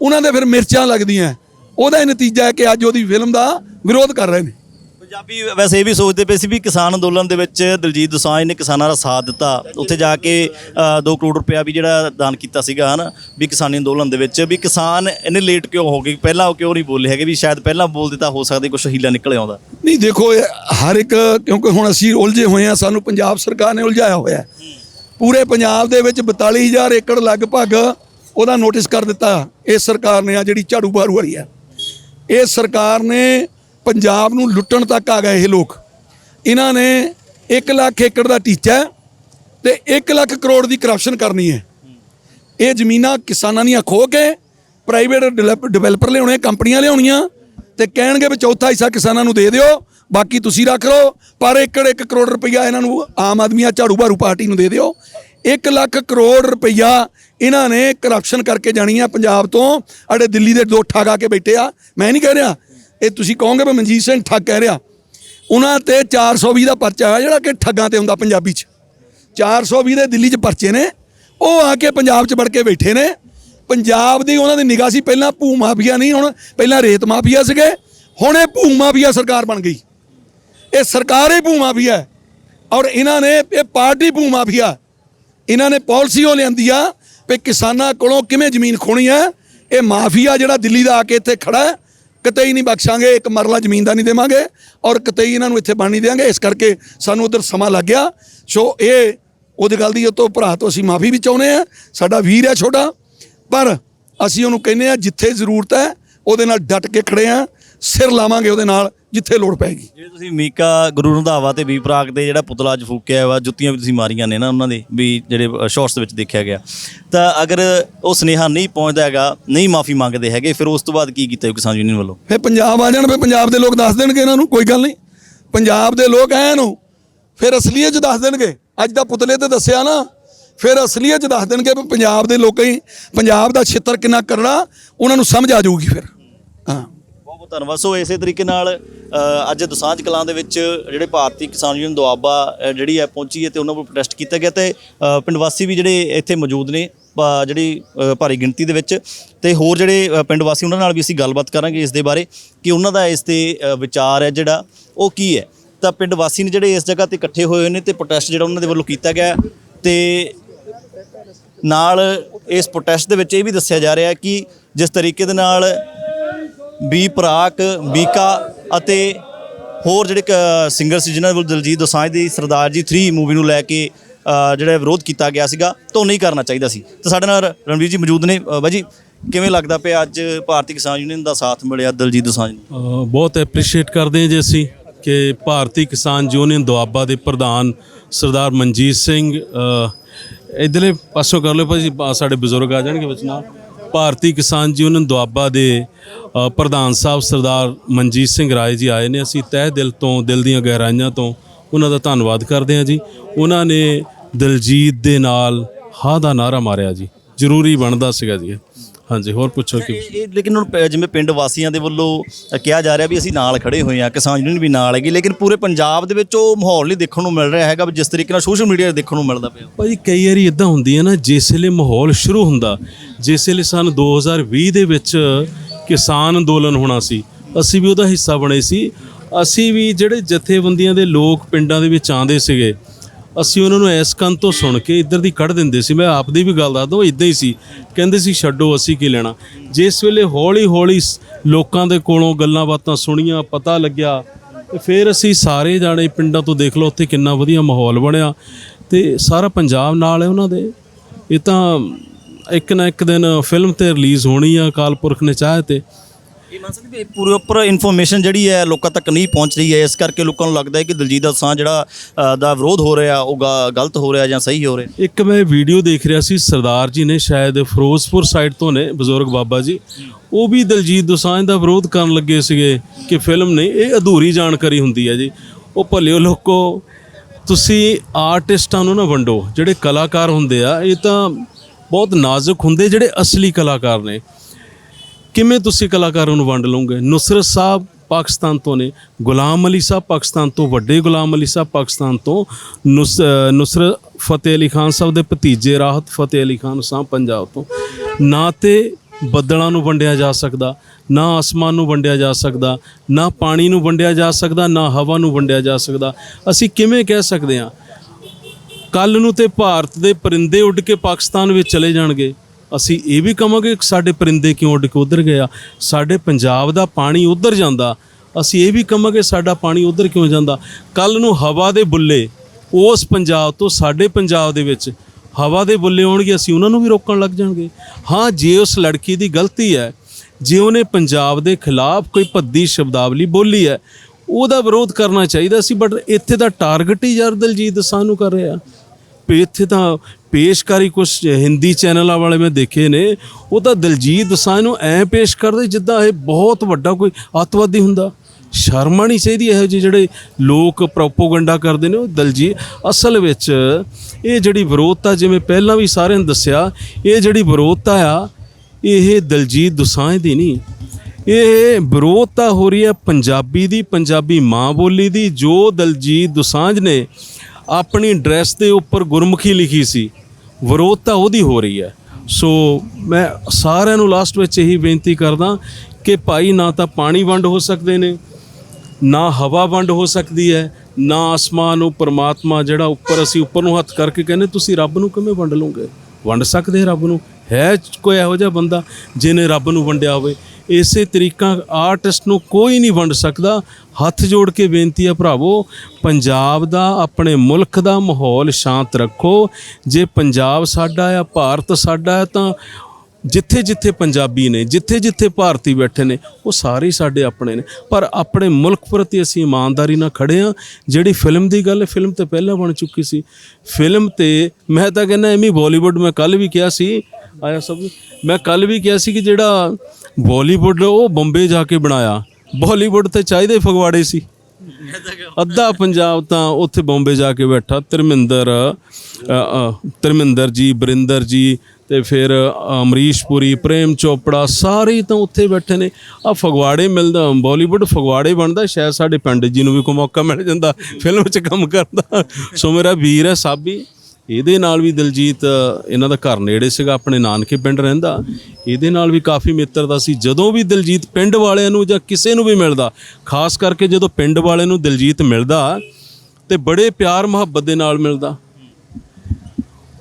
ਉਹਨਾਂ ਦੇ ਫਿਰ ਮਿਰਚਾਂ ਲੱਗਦੀਆਂ। ਉਹਦਾ ਹੀ ਨਤੀਜਾ ਹੈ ਕਿ ਅੱਜ ਉਹਦੀ ਫਿਲਮ ਦਾ ਵਿਰੋਧ ਕਰ ਰਹੇ ਨੇ। ਪੰਜਾਬੀ ਵੈਸੇ ਇਹ ਵੀ ਸੋਚਦੇ ਪਏ ਸੀ ਵੀ ਕਿਸਾਨ ਅੰਦੋਲਨ ਦੇ ਵਿੱਚ ਦਲਜੀਤ ਦੋਸਾਂਝ ਨੇ ਕਿਸਾਨਾਂ ਦਾ ਸਾਥ ਦਿੱਤਾ। ਉੱਥੇ ਜਾ ਕੇ 2 ਕਰੋੜ ਰੁਪਇਆ ਵੀ ਜਿਹੜਾ ਦਾਨ ਕੀਤਾ ਸੀਗਾ ਹਨਾ ਵੀ ਕਿਸਾਨੀ ਅੰਦੋਲਨ ਦੇ ਵਿੱਚ ਵੀ ਕਿਸਾਨ ਇੰਨੇ ਲੇਟ ਕਿਉਂ ਹੋ ਗਏ? ਪਹਿਲਾਂ ਉਹ ਕਿਉਂ ਨਹੀਂ ਬੋਲੇ ਹੈਗੇ? ਵੀ ਸ਼ਾਇਦ ਪਹਿਲਾਂ ਬੋਲ ਦਿੱਤਾ ਹੋ ਸਕਦਾ ਕੁਝ ਹੀਲਾ ਨਿਕਲ ਆਉਂਦਾ। ਨਹੀਂ ਦੇਖੋ ਹਰ ਇੱਕ ਕਿਉਂਕਿ ਹੁਣ ਅਸੀਂ ਉਲਝੇ ਹੋਏ ਆ ਸਾਨੂੰ ਪੰਜਾਬ ਸਰਕਾਰ ਨੇ ਉਲਝਾਇਆ ਹੋਇਆ ਹੈ। ਪੂਰੇ ਪੰਜਾਬ ਦੇ ਵਿੱਚ 42000 ਏਕੜ ਲਗਭਗ ਉਹਦਾ ਨੋਟਿਸ ਕਰ ਦਿੱਤਾ ਇਸ ਸਰਕਾਰ ਨੇ ਆ ਜਿਹੜੀ ਝਾੜੂ ਬਾਰੂ ਵਾਲੀ ਆ ਇਹ ਸਰਕਾਰ ਨੇ ਪੰਜਾਬ ਨੂੰ ਲੁੱਟਣ ਤੱਕ ਆ ਗਏ ਇਹ ਲੋਕ। ਇਹਨਾਂ ਨੇ 1 ਲੱਖ ਏਕੜ ਦਾ ਟੀਚਾ ਹੈ ਤੇ 1 ਲੱਖ ਕਰੋੜ ਦੀ ਕਰਪਸ਼ਨ ਕਰਨੀ ਹੈ। ਇਹ ਜ਼ਮੀਨਾਂ ਕਿਸਾਨਾਂ ਦੀਆਂ ਖੋ ਕੇ ਪ੍ਰਾਈਵੇਟ ਡਿਵੈਲਪਰ ਲਿਆਉਣੇ, ਕੰਪਨੀਆਂ ਲਿਆਉਣੀਆਂ ਤੇ ਕਹਿਣਗੇ ਵੀ ਚੌਥਾ ਹਿੱਸਾ ਕਿਸਾਨਾਂ ਨੂੰ ਦੇ ਦਿਓ। ਬਾਕੀ ਤੁਸੀਂ ਰੱਖ ਲਓ, ਪਰ ਏਕੜ 1 ਕਰੋੜ ਰੁਪਈਆ ਇਹਨਾਂ ਨੂੰ ਆਮ ਆਦਮੀਆਂ ਝਾੜੂ ਭਾਰੂ ਪਾਰਟੀ ਨੂੰ ਦੇ ਦਿਓ। 1 ਲੱਖ ਕਰੋੜ ਰੁਪਈਆ ਇਹਨਾਂ ਨੇ ਕਰਪਸ਼ਨ ਕਰਕੇ ਜਾਣੀ ਆ ਪੰਜਾਬ ਤੋਂ। ਅੜੇ ਦਿੱਲੀ ਦੇ ਦੋ ਠੱਗ ਆ ਕੇ ਬੈਠੇ ਆ। ਮੈਂ ਨਹੀਂ ਕਹਿ ਰਿਹਾ, ਇਹ ਤੁਸੀਂ ਕਹੋਗੇ ਵੀ ਮਨਜੀਤ ਸਿੰਘ ਠੱਗ ਕਹਿ ਰਿਹਾ। ਉਹਨਾਂ ਤੇ 420 ਦਾ ਪਰਚਾ ਹੈ ਜਿਹੜਾ ਕਿ ਠੱਗਾਂ ਤੇ ਹੁੰਦਾ ਪੰਜਾਬੀ 'ਚ। 420 ਦੇ ਦਿੱਲੀ 'ਚ ਪਰਚੇ ਨੇ। ਉਹ ਆ ਕੇ ਪੰਜਾਬ 'ਚ ਵੜ ਕੇ ਬੈਠੇ ਨੇ। ਪੰਜਾਬ ਦੀ ਉਹਨਾਂ ਦੀ ਨਿਗਾਹ ਸੀ, ਪਹਿਲਾਂ ਭੂ ਮਾਫੀਆ ਨਹੀਂ, ਹੁਣ ਪਹਿਲਾਂ ਰੇਤ ਮਾਫੀਆ ਸੀਗੇ। ਹੁਣ ਇਹ ਭੂ ਮਾਫੀਆ ਸਰਕਾਰ ਬਣ ਗਈ। ਇਹ ਸਰਕਾਰ ਹੀ ਭੂ ਮਾਫੀਆ ਔਰ ਇਹਨਾਂ ਨੇ ਇਹ ਪਾਰਟੀ ਭੂ ਮਾਫੀਆ ਇਹਨਾਂ ਨੇ ਪਾਲਿਸੀ ਉਹ ਲਿਆਂਦੀ ਆ ਵੀ ਕਿਸਾਨਾਂ ਕੋਲੋਂ ਕਿਵੇਂ ਜ਼ਮੀਨ ਖੋਣੀ ਹੈ। ਇਹ ਮਾਫੀਆ ਜਿਹੜਾ ਦਿੱਲੀ ਦਾ ਆ ਕੇ ਇੱਥੇ ਖੜਾ ਹੈ, ਕਿਤੇ ਹੀ ਨਹੀਂ ਬਖਸ਼ਾਂਗੇ, ਇੱਕ ਮਰਲਾ ਜ਼ਮੀਨ ਦਾ ਨਹੀਂ ਦੇਵਾਂਗੇ ਔਰ ਕਿਤੇ ਹੀ ਇਹਨਾਂ ਨੂੰ ਇੱਥੇ ਬਣ ਨਹੀਂ ਦੇਵਾਂਗੇ ਇਸ ਕਰਕੇ ਸਾਨੂੰ ਉਧਰ ਸਮਾਂ ਲੱਗ ਗਿਆ। ਸੋ ਇਹ ਉਹਦੇ ਗੱਲ ਦੀ ਉਹ ਤੋਂ ਭਰਾ ਤੋਂ ਅਸੀਂ ਮਾਫੀ ਵੀ ਚਾਹੁੰਦੇ ਆ ਸਾਡਾ ਵੀਰ ਹੈ ਛੋਟਾ, ਪਰ ਅਸੀਂ ਉਹਨੂੰ ਕਹਿੰਦੇ ਆ ਜਿੱਥੇ ਜ਼ਰੂਰਤ ਹੈ, ਉਹਦੇ ਨਾਲ ਡਟ ਕੇ ਖੜੇ ਆ ਸਿਰ ਲਾਵਾਂਗੇ ਉਹਦੇ ਨਾਲ ਜਿੱਥੇ ਲੋੜ ਪੈਗੀ। ਜਿਹੜੇ ਤੁਸੀਂ ਮੀਕਾ ਗੁਰੂ ਰੰਧਾਵਾ ਤੇ ਵੀ ਪ੍ਰਾਗ ਦੇ ਜਿਹੜਾ ਪੁਤਲਾ ਅੱਜ ਫੂਕਿਆ ਵਾ ਜੁੱਤੀਆਂ ਵੀ ਤੁਸੀਂ ਮਾਰੀਆਂ ਨੇ ਨਾ ਉਹਨਾਂ ਦੇ ਵੀ ਜਿਹੜੇ ਸ਼ਾਰਟਸ ਵਿੱਚ ਦੇਖਿਆ ਗਿਆ। ਤਾਂ ਅਗਰ ਉਹ ਸੁਨੇਹਾ ਨਹੀਂ ਪਹੁੰਚਦਾ ਹੈਗਾ ਨਹੀਂ ਮਾਫੀ ਮੰਗਦੇ ਹੈਗੇ ਫਿਰ ਉਸ ਤੋਂ ਬਾਅਦ ਕੀ ਕੀਤਾ ਕਿਸਾਨ ਯੂਨੀਅਨ ਵੱਲੋਂ? ਫਿਰ ਪੰਜਾਬ ਆ ਜਾਣ ਫਿਰ ਪੰਜਾਬ ਦੇ ਲੋਕ ਦੱਸ ਦੇਣਗੇ ਇਹਨਾਂ ਨੂੰ ਕੋਈ ਗੱਲ ਨਹੀਂ। ਪੰਜਾਬ ਦੇ ਲੋਕ ਐ ਨੂੰ ਫਿਰ ਅਸਲੀਅਤ 'ਚ ਦੱਸ ਦੇਣਗੇ। ਅੱਜ ਦਾ ਪੁਤਲੇ ਤੇ ਦੱਸਿਆ ਨਾ ਫਿਰ ਅਸਲੀਅਤ 'ਚ ਦੱਸ ਦੇਣਗੇ ਪੰਜਾਬ ਦੇ ਲੋਕਾਂ ਹੀ ਪੰਜਾਬ ਦਾ ਛਿੱਤਰ ਕਿੰਨਾ ਕਰਨਾ ਉਹਨਾਂ ਨੂੰ ਸਮਝ ਆ ਜਾਊਗੀ ਫਿਰ। ਹਾਂ। ਬਹੁਤ ਧੰਨਵਾਦ। ਸੋ ਇਸੇ ਤਰੀਕੇ ਨਾਲ ਅੱਜ ਦੁਸਾਂਝ ਕਲਾਂ ਦੇ ਵਿੱਚ ਜਿਹੜੇ ਭਾਰਤੀ ਕਿਸਾਨ ਯੂਨੀਅਨ ਦੁਆਬਾ ਜਿਹੜੀ ਹੈ ਪਹੁੰਚੀ ਹੈ ਤੇ ਉਹਨਾਂ ਵੱਲੋਂ ਪ੍ਰੋਟੈਸਟ ਕੀਤਾ ਗਿਆ ਤੇ ਪਿੰਡ ਵਾਸੀ ਵੀ ਜਿਹੜੇ ਇੱਥੇ ਮੌਜੂਦ ਨੇ ਅ, ਜਿਹੜੀ ਭਾਰੀ ਗਿਣਤੀ ਦੇ ਵਿੱਚ ਤੇ ਹੋਰ ਜਿਹੜੇ ਪਿੰਡ ਵਾਸੀ ਉਹਨਾਂ ਨਾਲ ਵੀ ਅਸੀਂ ਗੱਲਬਾਤ ਕਰਾਂਗੇ ਇਸ ਦੇ ਬਾਰੇ ਕਿ ਉਹਨਾਂ ਦਾ ਇਸ ਤੇ ਵਿਚਾਰ ਹੈ ਜਿਹੜਾ ਉਹ ਕੀ ਹੈ। ਤਾਂ ਪਿੰਡ ਵਾਸੀ ਨੇ ਜਿਹੜੇ ਇਸ ਜਗ੍ਹਾ ਤੇ ਇਕੱਠੇ ਹੋਏ ਨੇ ਤੇ ਪ੍ਰੋਟੈਸਟ ਜਿਹੜਾ ਉਹਨਾਂ ਦੇ ਵੱਲੋਂ ਕੀਤਾ ਗਿਆ ਹੈ ਤੇ ਨਾਲ ਇਸ ਪ੍ਰੋਟੈਸਟ ਦੇ ਵਿੱਚ ਇਹ ਵੀ ਦੱਸਿਆ ਜਾ ਰਿਹਾ ਕਿ ਜਿਸ ਤਰੀਕੇ ਦੇ ਨਾਲ ਬੀ ਪ੍ਰਾਕ ਬੀਕਾ ਅਤੇ ਹੋਰ ਜਿਹੜੇ ਸਿੰਗਰ ਸੀ ਜਿਨ੍ਹਾਂ ਵੱਲ ਦਲਜੀਤ ਦੋਸਾਂਝ ਦੀ ਸਰਦਾਰ ਜੀ 3 ਮੂਵੀ ਨੂੰ ਲੈ ਕੇ ਜਿਹੜਾ ਵਿਰੋਧ ਕੀਤਾ ਗਿਆ ਸੀਗਾ ਤਾਂ ਉਹ ਨਹੀਂ ਕਰਨਾ ਚਾਹੀਦਾ ਸੀ। ਤੇ ਸਾਡੇ ਨਾਲ ਰਣਵੀਰ ਜੀ ਮੌਜੂਦ ਨੇ। ਅ, ਜੀ ਕਿਵੇਂ ਲੱਗਦਾ ਪਿਆ ਅੱਜ ਭਾਰਤੀ ਕਿਸਾਨ ਯੂਨੀਅਨ ਦਾ ਸਾਥ ਮਿਲਿਆ ਦਲਜੀਤ ਦੋਸਾਂਝ ਨੂੰ? ਬਹੁਤ ਐਪਰੀਸ਼ੀਏਟ ਕਰਦੇ ਹਾਂ ਜੀ ਅਸੀਂ ਕਿ ਭਾਰਤੀ ਕਿਸਾਨ ਯੂਨੀਅਨ ਦੁਆਬਾ ਦੇ ਪ੍ਰਧਾਨ ਸਰਦਾਰ ਮਨਜੀਤ ਸਿੰਘ ਅ, ਇੱਧਰਲੇ ਪਾਸੋਂ ਕਰ ਲਓ ਭਾਜੀ ਆ ਸਾਡੇ ਬਜ਼ੁਰਗ ਆ ਜਾਣਗੇ ਵਿੱਚ ਨਾਲ। ਭਾਰਤੀ ਕਿਸਾਨ ਯੂਨੀਅਨ ਦੁਆਬਾ ਦੇ ਪ੍ਰਧਾਨ ਸਾਹਿਬ ਸਰਦਾਰ ਮਨਜੀਤ ਸਿੰਘ ਰਾਏ ਜੀ ਆਏ ਨੇ। ਅਸੀਂ ਤਹਿ ਦਿਲ ਤੋਂ, ਦਿਲ ਦੀਆਂ ਗਹਿਰਾਈਆਂ ਤੋਂ ਉਹਨਾਂ ਦਾ ਧੰਨਵਾਦ ਕਰਦੇ ਹਾਂ ਜੀ। ਉਹਨਾਂ ਨੇ ਦਿਲਜੀਤ ਦੇ ਨਾਲ ਹਾਂ ਦਾ ਨਾਰਾ ਮਾਰਿਆ ਜੀ। ਜ਼ਰੂਰੀ ਬਣਦਾ ਸੀਗਾ ਜੀ ਹਾਂਜੀ ਹੋਰ ਪੁੱਛੋ ਕੀ ਇਹ ਲੇਕਿਨ ਹੁਣ ਪ- ਜਿਵੇਂ ਪਿੰਡ ਵਾਸੀਆਂ ਦੇ ਵੱਲੋਂ ਅ, ਕਿਹਾ ਜਾ ਰਿਹਾ ਵੀ ਅਸੀਂ ਨਾਲ ਖੜੇ ਹੋਏ ਹਾਂ ਕਿਸਾਨ ਯੂਨੀਅਨ ਵੀ ਨਾਲ ਹੈਗੀ ਲੇਕਿਨ ਪੂਰੇ ਪੰਜਾਬ ਦੇ ਵਿੱਚ ਉਹ ਮਾਹੌਲ ਨਹੀਂ ਦੇਖਣ ਨੂੰ ਮਿਲ ਰਿਹਾ ਹੈਗਾ ਵੀ ਜਿਸ ਤਰੀਕੇ ਨਾਲ ਸੋਸ਼ਲ ਮੀਡੀਆ 'ਤੇ ਦੇਖਣ ਨੂੰ ਮਿਲਦਾ ਪਿਆ। ਭਾਜੀ ਕਈ ਵਾਰੀ ਇਦਾਂ ਹੁੰਦੀ ਹੈ ਨਾ ਜਿਸ ਵੇਲੇ ਮਾਹੌਲ ਸ਼ੁਰੂ ਹੁੰਦਾ ਜਿਸ ਵੇਲੇ ਸਨ 2020 ਦੇ ਵਿੱਚ ਕਿਸਾਨ ਅੰਦੋਲਨ ਹੋਣਾ ਸੀ ਅਸੀਂ ਵੀ ਉਹਦਾ ਹਿੱਸਾ ਬਣੇ ਸੀ। ਅਸੀਂ ਵੀ ਜਿਹੜੇ ਜਥੇਬੰਦੀਆਂ ਦੇ ਲੋਕ ਪਿੰਡਾਂ ਦੇ ਵਿੱਚ ਆਉਂਦੇ ਸੀਗੇ ਅਸੀਂ ਉਹਨਾਂ ਨੂੰ ਇਸ ਕੰਨ ਤੋਂ ਸੁਣ ਕੇ ਇੱਧਰ ਦੀ ਕੱਢ ਦਿੰਦੇ ਸੀ। ਮੈਂ ਆਪ ਦੀ ਵੀ ਗੱਲ ਦੱਸਦਾ, ਉਹ ਇਦਾਂ ਹੀ ਸੀ। ਕਹਿੰਦੇ ਸੀ, ਛੱਡੋ, ਅਸੀਂ ਕੀ ਲੈਣਾ? ਜਿਸ ਵੇਲੇ ਹੌਲੀ ਹੌਲੀ ਲੋਕਾਂ ਦੇ ਕੋਲੋਂ ਗੱਲਾਂ ਬਾਤਾਂ ਸੁਣੀਆਂ, ਪਤਾ ਲੱਗਿਆ, ਤੇ ਫਿਰ ਅਸੀਂ ਸਾਰੇ ਜਾਣੇ ਪਿੰਡਾਂ ਤੋਂ ਦੇਖ ਲਓ, ਉੱਥੇ ਕਿੰਨਾ ਵਧੀਆ ਮਾਹੌਲ ਬਣਿਆ। ਤੇ ਸਾਰਾ ਪੰਜਾਬ ਨਾਲ ਹੈ ਉਹਨਾਂ ਦੇ। ਇਹ ਤਾਂ ਇੱਕ ਨਾ ਇੱਕ ਦਿਨ ਫਿਲਮ ਤੇ ਰਿਲੀਜ਼ ਹੋਣੀ ਆ, ਅਕਾਲ ਪੁਰਖ ਨੇ ਚਾਹੇ ਤੇ। ਇਹ ਮੰਨ ਸਕਦੇ ਵੀ ਪੂਰੇ ਉੱਪਰ ਇਨਫੋਰਮੇਸ਼ਨ ਜਿਹੜੀ ਹੈ ਲੋਕਾਂ ਤੱਕ ਨਹੀਂ ਪਹੁੰਚ ਰਹੀ ਹੈ। ਇਸ ਕਰਕੇ ਲੋਕਾਂ ਨੂੰ ਲੱਗਦਾ ਹੈ ਕਿ ਦਲਜੀਤ ਦੋਸਾਂਝ ਜਿਹੜਾ ਅ, ਦਾ ਵਿਰੋਧ ਹੋ ਰਿਹਾ ਉਹ ਗ- ਗਲਤ ਹੋ ਰਿਹਾ ਜਾਂ ਸਹੀ ਹੋ ਰਿਹਾ। ਇੱਕ ਮੈਂ ਵੀਡੀਓ ਦੇਖ ਰਿਹਾ ਸੀ ਸਰਦਾਰ ਜੀ ਨੇ ਸ਼ਾਇਦ ਫਿਰੋਜ਼ਪੁਰ ਸਾਈਡ ਤੋਂ ਨੇ ਬਜ਼ੁਰਗ ਬਾਬਾ ਜੀ। ਉਹ ਵੀ ਦਲਜੀਤ ਦੋਸਾਂਝ ਦਾ ਵਿਰੋਧ ਕਰਨ ਲੱਗੇ ਸੀਗੇ ਕਿ ਫਿਲਮ ਨਹੀਂ ਇਹ ਅਧੂਰੀ ਜਾਣਕਾਰੀ ਹੁੰਦੀ ਹੈ ਜੀ। ਉਹ ਭਲਿਓ ਲੋਕੋ ਤੁਸੀਂ ਆਰਟਿਸਟਾਂ ਨੂੰ ਨਾ ਵੰਡੋ। ਜਿਹੜੇ ਕਲਾਕਾਰ ਹੁੰਦੇ ਆ ਇਹ ਤਾਂ ਬਹੁਤ ਨਾਜ਼ੁਕ ਹੁੰਦੇ ਜਿਹੜੇ ਅਸਲੀ ਕਲਾਕਾਰ ਨੇ। ਕਿਵੇਂ ਤੁਸੀਂ ਕਲਾਕਾਰਾਂ ਨੂੰ ਵੰਡ ਲਓਗੇ? ਨੁਸਰਤ ਸਾਹਿਬ ਪਾਕਿਸਤਾਨ ਤੋਂ ਨੇ, ਗੁਲਾਮ ਅਲੀ ਸਾਹਿਬ ਪਾਕਿਸਤਾਨ ਤੋਂ, ਵੱਡੇ ਗੁਲਾਮ ਅਲੀ ਸਾਹਿਬ ਪਾਕਿਸਤਾਨ ਤੋਂ, ਨੁਸ ਨੁਸਰਤ ਫਤਿਹ ਅਲੀ ਖਾਨ ਸਾਹਿਬ ਦੇ ਭਤੀਜੇ ਰਾਹਤ ਫਤਿਹ ਅਲੀ ਖਾਨ ਸਾਹਿਬ ਪੰਜਾਬ ਤੋਂ। ਨਾ ਤੇ ਬੱਦਲਾਂ ਨੂੰ ਵੰਡਿਆ ਜਾ ਸਕਦਾ, ਨਾ ਆਸਮਾਨ ਨੂੰ ਵੰਡਿਆ ਜਾ ਸਕਦਾ, ਨਾ ਪਾਣੀ ਨੂੰ ਵੰਡਿਆ ਜਾ ਸਕਦਾ, ਨਾ ਹਵਾ ਨੂੰ ਵੰਡਿਆ ਜਾ ਸਕਦਾ। ਅਸੀਂ ਕਿਵੇਂ ਕਹਿ ਸਕਦੇ ਹਾਂ ਕੱਲ ਨੂੰ ਤੇ ਭਾਰਤ ਦੇ ਪਰਿੰਦੇ ਉੱਡ ਕੇ ਪਾਕਿਸਤਾਨ ਵਿੱਚ ਚਲੇ ਜਾਣਗੇ? ਅਸੀਂ ਇਹ ਵੀ ਕਹਾਂਗੇ ਕਿ ਸਾਡੇ ਪਰਿੰਦੇ ਕਿਉਂ ਉੱਡ ਕੇ ਉਧਰ ਗਿਆ ਸਾਡੇ ਪੰਜਾਬ ਦਾ ਪਾਣੀ ਉਧਰ ਜਾਂਦਾ। ਅਸੀਂ ਇਹ ਵੀ ਕਹਾਂਗੇ ਸਾਡਾ ਪਾਣੀ ਉਧਰ ਕਿਉਂ ਜਾਂਦਾ? ਕੱਲ ਨੂੰ ਹਵਾ ਦੇ ਬੁੱਲੇ ਉਸ ਪੰਜਾਬ ਤੋਂ ਸਾਡੇ ਪੰਜਾਬ ਦੇ ਵਿੱਚ ਹਵਾ ਦੇ ਬੁੱਲੇ ਆਉਣਗੇ, ਅਸੀਂ ਉਹਨਾਂ ਨੂੰ ਵੀ ਰੋਕਣ ਲੱਗ ਜਾਣਗੇ। ਹਾਂ, ਜੇ ਉਸ ਲੜਕੀ ਦੀ ਗਲਤੀ ਹੈ, ਜੇ ਉਹਨੇ ਪੰਜਾਬ ਦੇ ਖਿਲਾਫ ਕੋਈ ਭੱਦੀ ਸ਼ਬਦਾਵਲੀ ਬੋਲੀ ਹੈ, ਉਹਦਾ ਵਿਰੋਧ ਕਰਨਾ ਚਾਹੀਦਾ ਸੀ ਬਟ ਇੱਥੇ ਦਾ ਟਾਰਗੇਟ ਹੀ ਯਾਰ ਦਲਜੀਤ ਦੋਸਾਂਝ ਨੂੰ ਕਰ ਰਿਹਾ। ਵੀ ਇੱਥੇ ਤਾਂ ਪੇਸ਼ਕਾਰੀ ਕੁਝ ਹਿੰਦੀ ਚੈਨਲਾਂ ਵਾਲੇ ਮੈਂ ਦੇਖੇ ਨੇ ਉਹ ਤਾਂ ਦਲਜੀਤ ਦੋਸਾਂਝ ਨੂੰ ਐ ਪੇਸ਼ ਕਰਦੇ ਜਿੱਦਾਂ ਇਹ ਬਹੁਤ ਵੱਡਾ ਕੋਈ ਅੱਤਵਾਦੀ ਹੁੰਦਾ। ਸ਼ਰਮ ਆਉਣੀ ਚਾਹੀਦੀ ਇਹੋ ਜਿਹੇ ਜਿਹੜੇ ਲੋਕ ਪ੍ਰੋਪੋਗੰਡਾ ਕਰਦੇ ਨੇ, ਉਹ ਦਲਜੀਤ, ਅਸਲ ਵਿੱਚ ਇਹ ਜਿਹੜੀ ਵਿਰੋਧਤਾ ਜਿਵੇਂ ਪਹਿਲਾਂ ਵੀ ਸਾਰਿਆਂ ਨੇ ਦੱਸਿਆ, ਇਹ ਜਿਹੜੀ ਵਿਰੋਧਤਾ ਆ, ਇਹ ਦਲਜੀਤ ਦੁਸਾਂਝ ਦੀ ਨਹੀਂ। ਇਹ ਵਿਰੋਧਤਾ ਹੋ ਰਹੀ ਹੈ ਪੰਜਾਬੀ ਦੀ, ਪੰਜਾਬੀ ਮਾਂ ਬੋਲੀ ਦੀ, ਜੋ ਦਲਜੀਤ ਦੋਸਾਂਝ ਨੇ ਆਪਣੀ ਡਰੈਸ ਦੇ ਉੱਪਰ ਗੁਰਮੁਖੀ ਲਿਖੀ ਸੀ। ਵਿਰੋਧ ਤਾਂ ਉਹਦੀ ਹੋ ਰਹੀ ਹੈ। ਸੋ ਮੈਂ ਸਾਰਿਆਂ ਨੂੰ ਲਾਸਟ ਵਿੱਚ ਇਹੀ ਬੇਨਤੀ ਕਰਦਾ ਕਿ ਭਾਈ ਨਾ ਤਾਂ ਪਾਣੀ ਵੰਡ ਹੋ ਸਕਦੇ ਨੇ, ਨਾ ਹਵਾ ਵੰਡ ਹੋ ਸਕਦੀ ਹੈ, ਨਾ ਆਸਮਾਨ ਨੂੰ ਪਰਮਾਤਮਾ ਜਿਹੜਾ ਉੱਪਰ ਅਸੀਂ ਉੱਪਰ ਨੂੰ ਹੱਥ ਕਰਕੇ ਕਹਿੰਦੇ ਤੁਸੀਂ ਰੱਬ ਨੂੰ ਕਿਵੇਂ ਵੰਡ ਲਓਗੇ? ਵੰਡ ਸਕਦੇ ਰੱਬ ਨੂੰ? ਹੈ ਕੋਈ ਇਹੋ ਜਿਹਾ ਬੰਦਾ ਜਿਹਨੇ ਰੱਬ ਨੂੰ ਵੰਡਿਆ ਹੋਵੇ। ਇਸੇ ਤਰੀਕਾ ਆਰਟਿਸਟ ਨੂੰ ਕੋਈ ਨਹੀਂ ਵੰਡ ਸਕਦਾ। ਹੱਥ ਜੋੜ ਕੇ ਬੇਨਤੀ ਹੈ ਭਰਾਵੋ, ਪੰਜਾਬ ਦਾ ਆਪਣੇ ਮੁਲਕ ਦਾ ਮਾਹੌਲ ਸ਼ਾਂਤ ਰੱਖੋ। ਜੇ ਪੰਜਾਬ ਸਾਡਾ ਆ, ਭਾਰਤ ਸਾਡਾ ਹੈ ਤਾਂ ਜਿੱਥੇ ਜਿੱਥੇ ਪੰਜਾਬੀ ਨੇ, ਜਿੱਥੇ ਜਿੱਥੇ ਭਾਰਤੀ ਬੈਠੇ ਨੇ, ਉਹ ਸਾਰੇ ਸਾਡੇ ਆਪਣੇ ਨੇ। ਪਰ ਆਪਣੇ ਮੁਲਕ ਪ੍ਰਤੀ ਅਸੀਂ ਇਮਾਨਦਾਰੀ ਨਾਲ ਖੜੇ ਆ ਜਿਹੜੀ ਫਿਲਮ ਦੀ ਗੱਲ ਫਿਲਮ ਤੇ ਪਹਿਲਾਂ ਬਣ ਚੁੱਕੀ ਸੀ। ਫਿਲਮ ਤੇ ਮੈਂ ਤਾਂ ਕਹਿੰਦਾ ਐਵੇਂ ਬਾਲੀਵੁੱਡ ਮੈਂ ਕੱਲ ਵੀ ਕਿਹਾ ਸੀ, ਆਇਆ ਸਭ ਮੈਂ ਕੱਲ ਵੀ ਕਿਹਾ ਸੀ ਕਿ ਜਿਹੜਾ ਬਾਲੀਵੁੱਡ ਉਹ ਬੰਬੇ ਜਾ ਕੇ ਬਣਾਇਆ। ਬਾਲੀਵੁੱਡ ਤੇ ਚਾਹੀਦੇ ਫਗਵਾੜੇ ਸੀ। ਅੱਧਾ ਪੰਜਾਬ ਤਾਂ ਉੱਥੇ ਬੰਬੇ ਜਾ ਕੇ ਬੈਠਾ। ਧਰਮਿੰਦਰ ਧਰਮਿੰਦਰ ਜੀ, ਬਰਿੰਦਰ ਜੀ ਤੇ ਫਿਰ ਅਮਰੀਸ਼ ਪੁਰੀ, ਪ੍ਰੇਮ ਚੋਪੜਾ ਸਾਰੇ ਤਾਂ ਉੱਥੇ ਬੈਠੇ ਨੇ। ਆ ਫਗਵਾੜੇ ਮਿਲਦਾ, ਬਾਲੀਵੁੱਡ ਫਗਵਾੜੇ ਬਣਦਾ। ਸ਼ਾਇਦ ਸਾਡੇ ਪਿੰਡ ਜੀ ਨੂੰ ਵੀ ਕੋਈ ਮੌਕਾ ਮਿਲ ਜਾਂਦਾ, ਫਿਲਮ 'ਚ ਕੰਮ ਕਰਦਾ। ਸੋ ਮੇਰਾ ਵੀਰ ਹੈ ਸਾਬੀ। ਇਹਦੇ ਨਾਲ ਵੀ ਦਿਲਜੀਤ, ਇਹਨਾਂ ਦਾ ਘਰ ਨੇੜੇ ਸੀਗਾ, ਆਪਣੇ ਨਾਨਕੇ ਪਿੰਡ ਰਹਿੰਦਾ। ਇਹਦੇ ਨਾਲ ਵੀ ਕਾਫੀ ਮਿੱਤਰਤਾ ਸੀ। ਜਦੋਂ ਵੀ ਦਿਲਜੀਤ ਪਿੰਡ ਵਾਲਿਆਂ ਨੂੰ ਜਾਂ ਕਿਸੇ ਨੂੰ ਵੀ ਮਿਲਦਾ, ਖਾਸ ਕਰਕੇ ਜਦੋਂ ਪਿੰਡ ਵਾਲਿਆਂ ਨੂੰ ਦਿਲਜੀਤ ਮਿਲਦਾ, ਤੇ ਬੜੇ ਪਿਆਰ ਮੁਹੱਬਤ ਦੇ ਨਾਲ ਮਿਲਦਾ।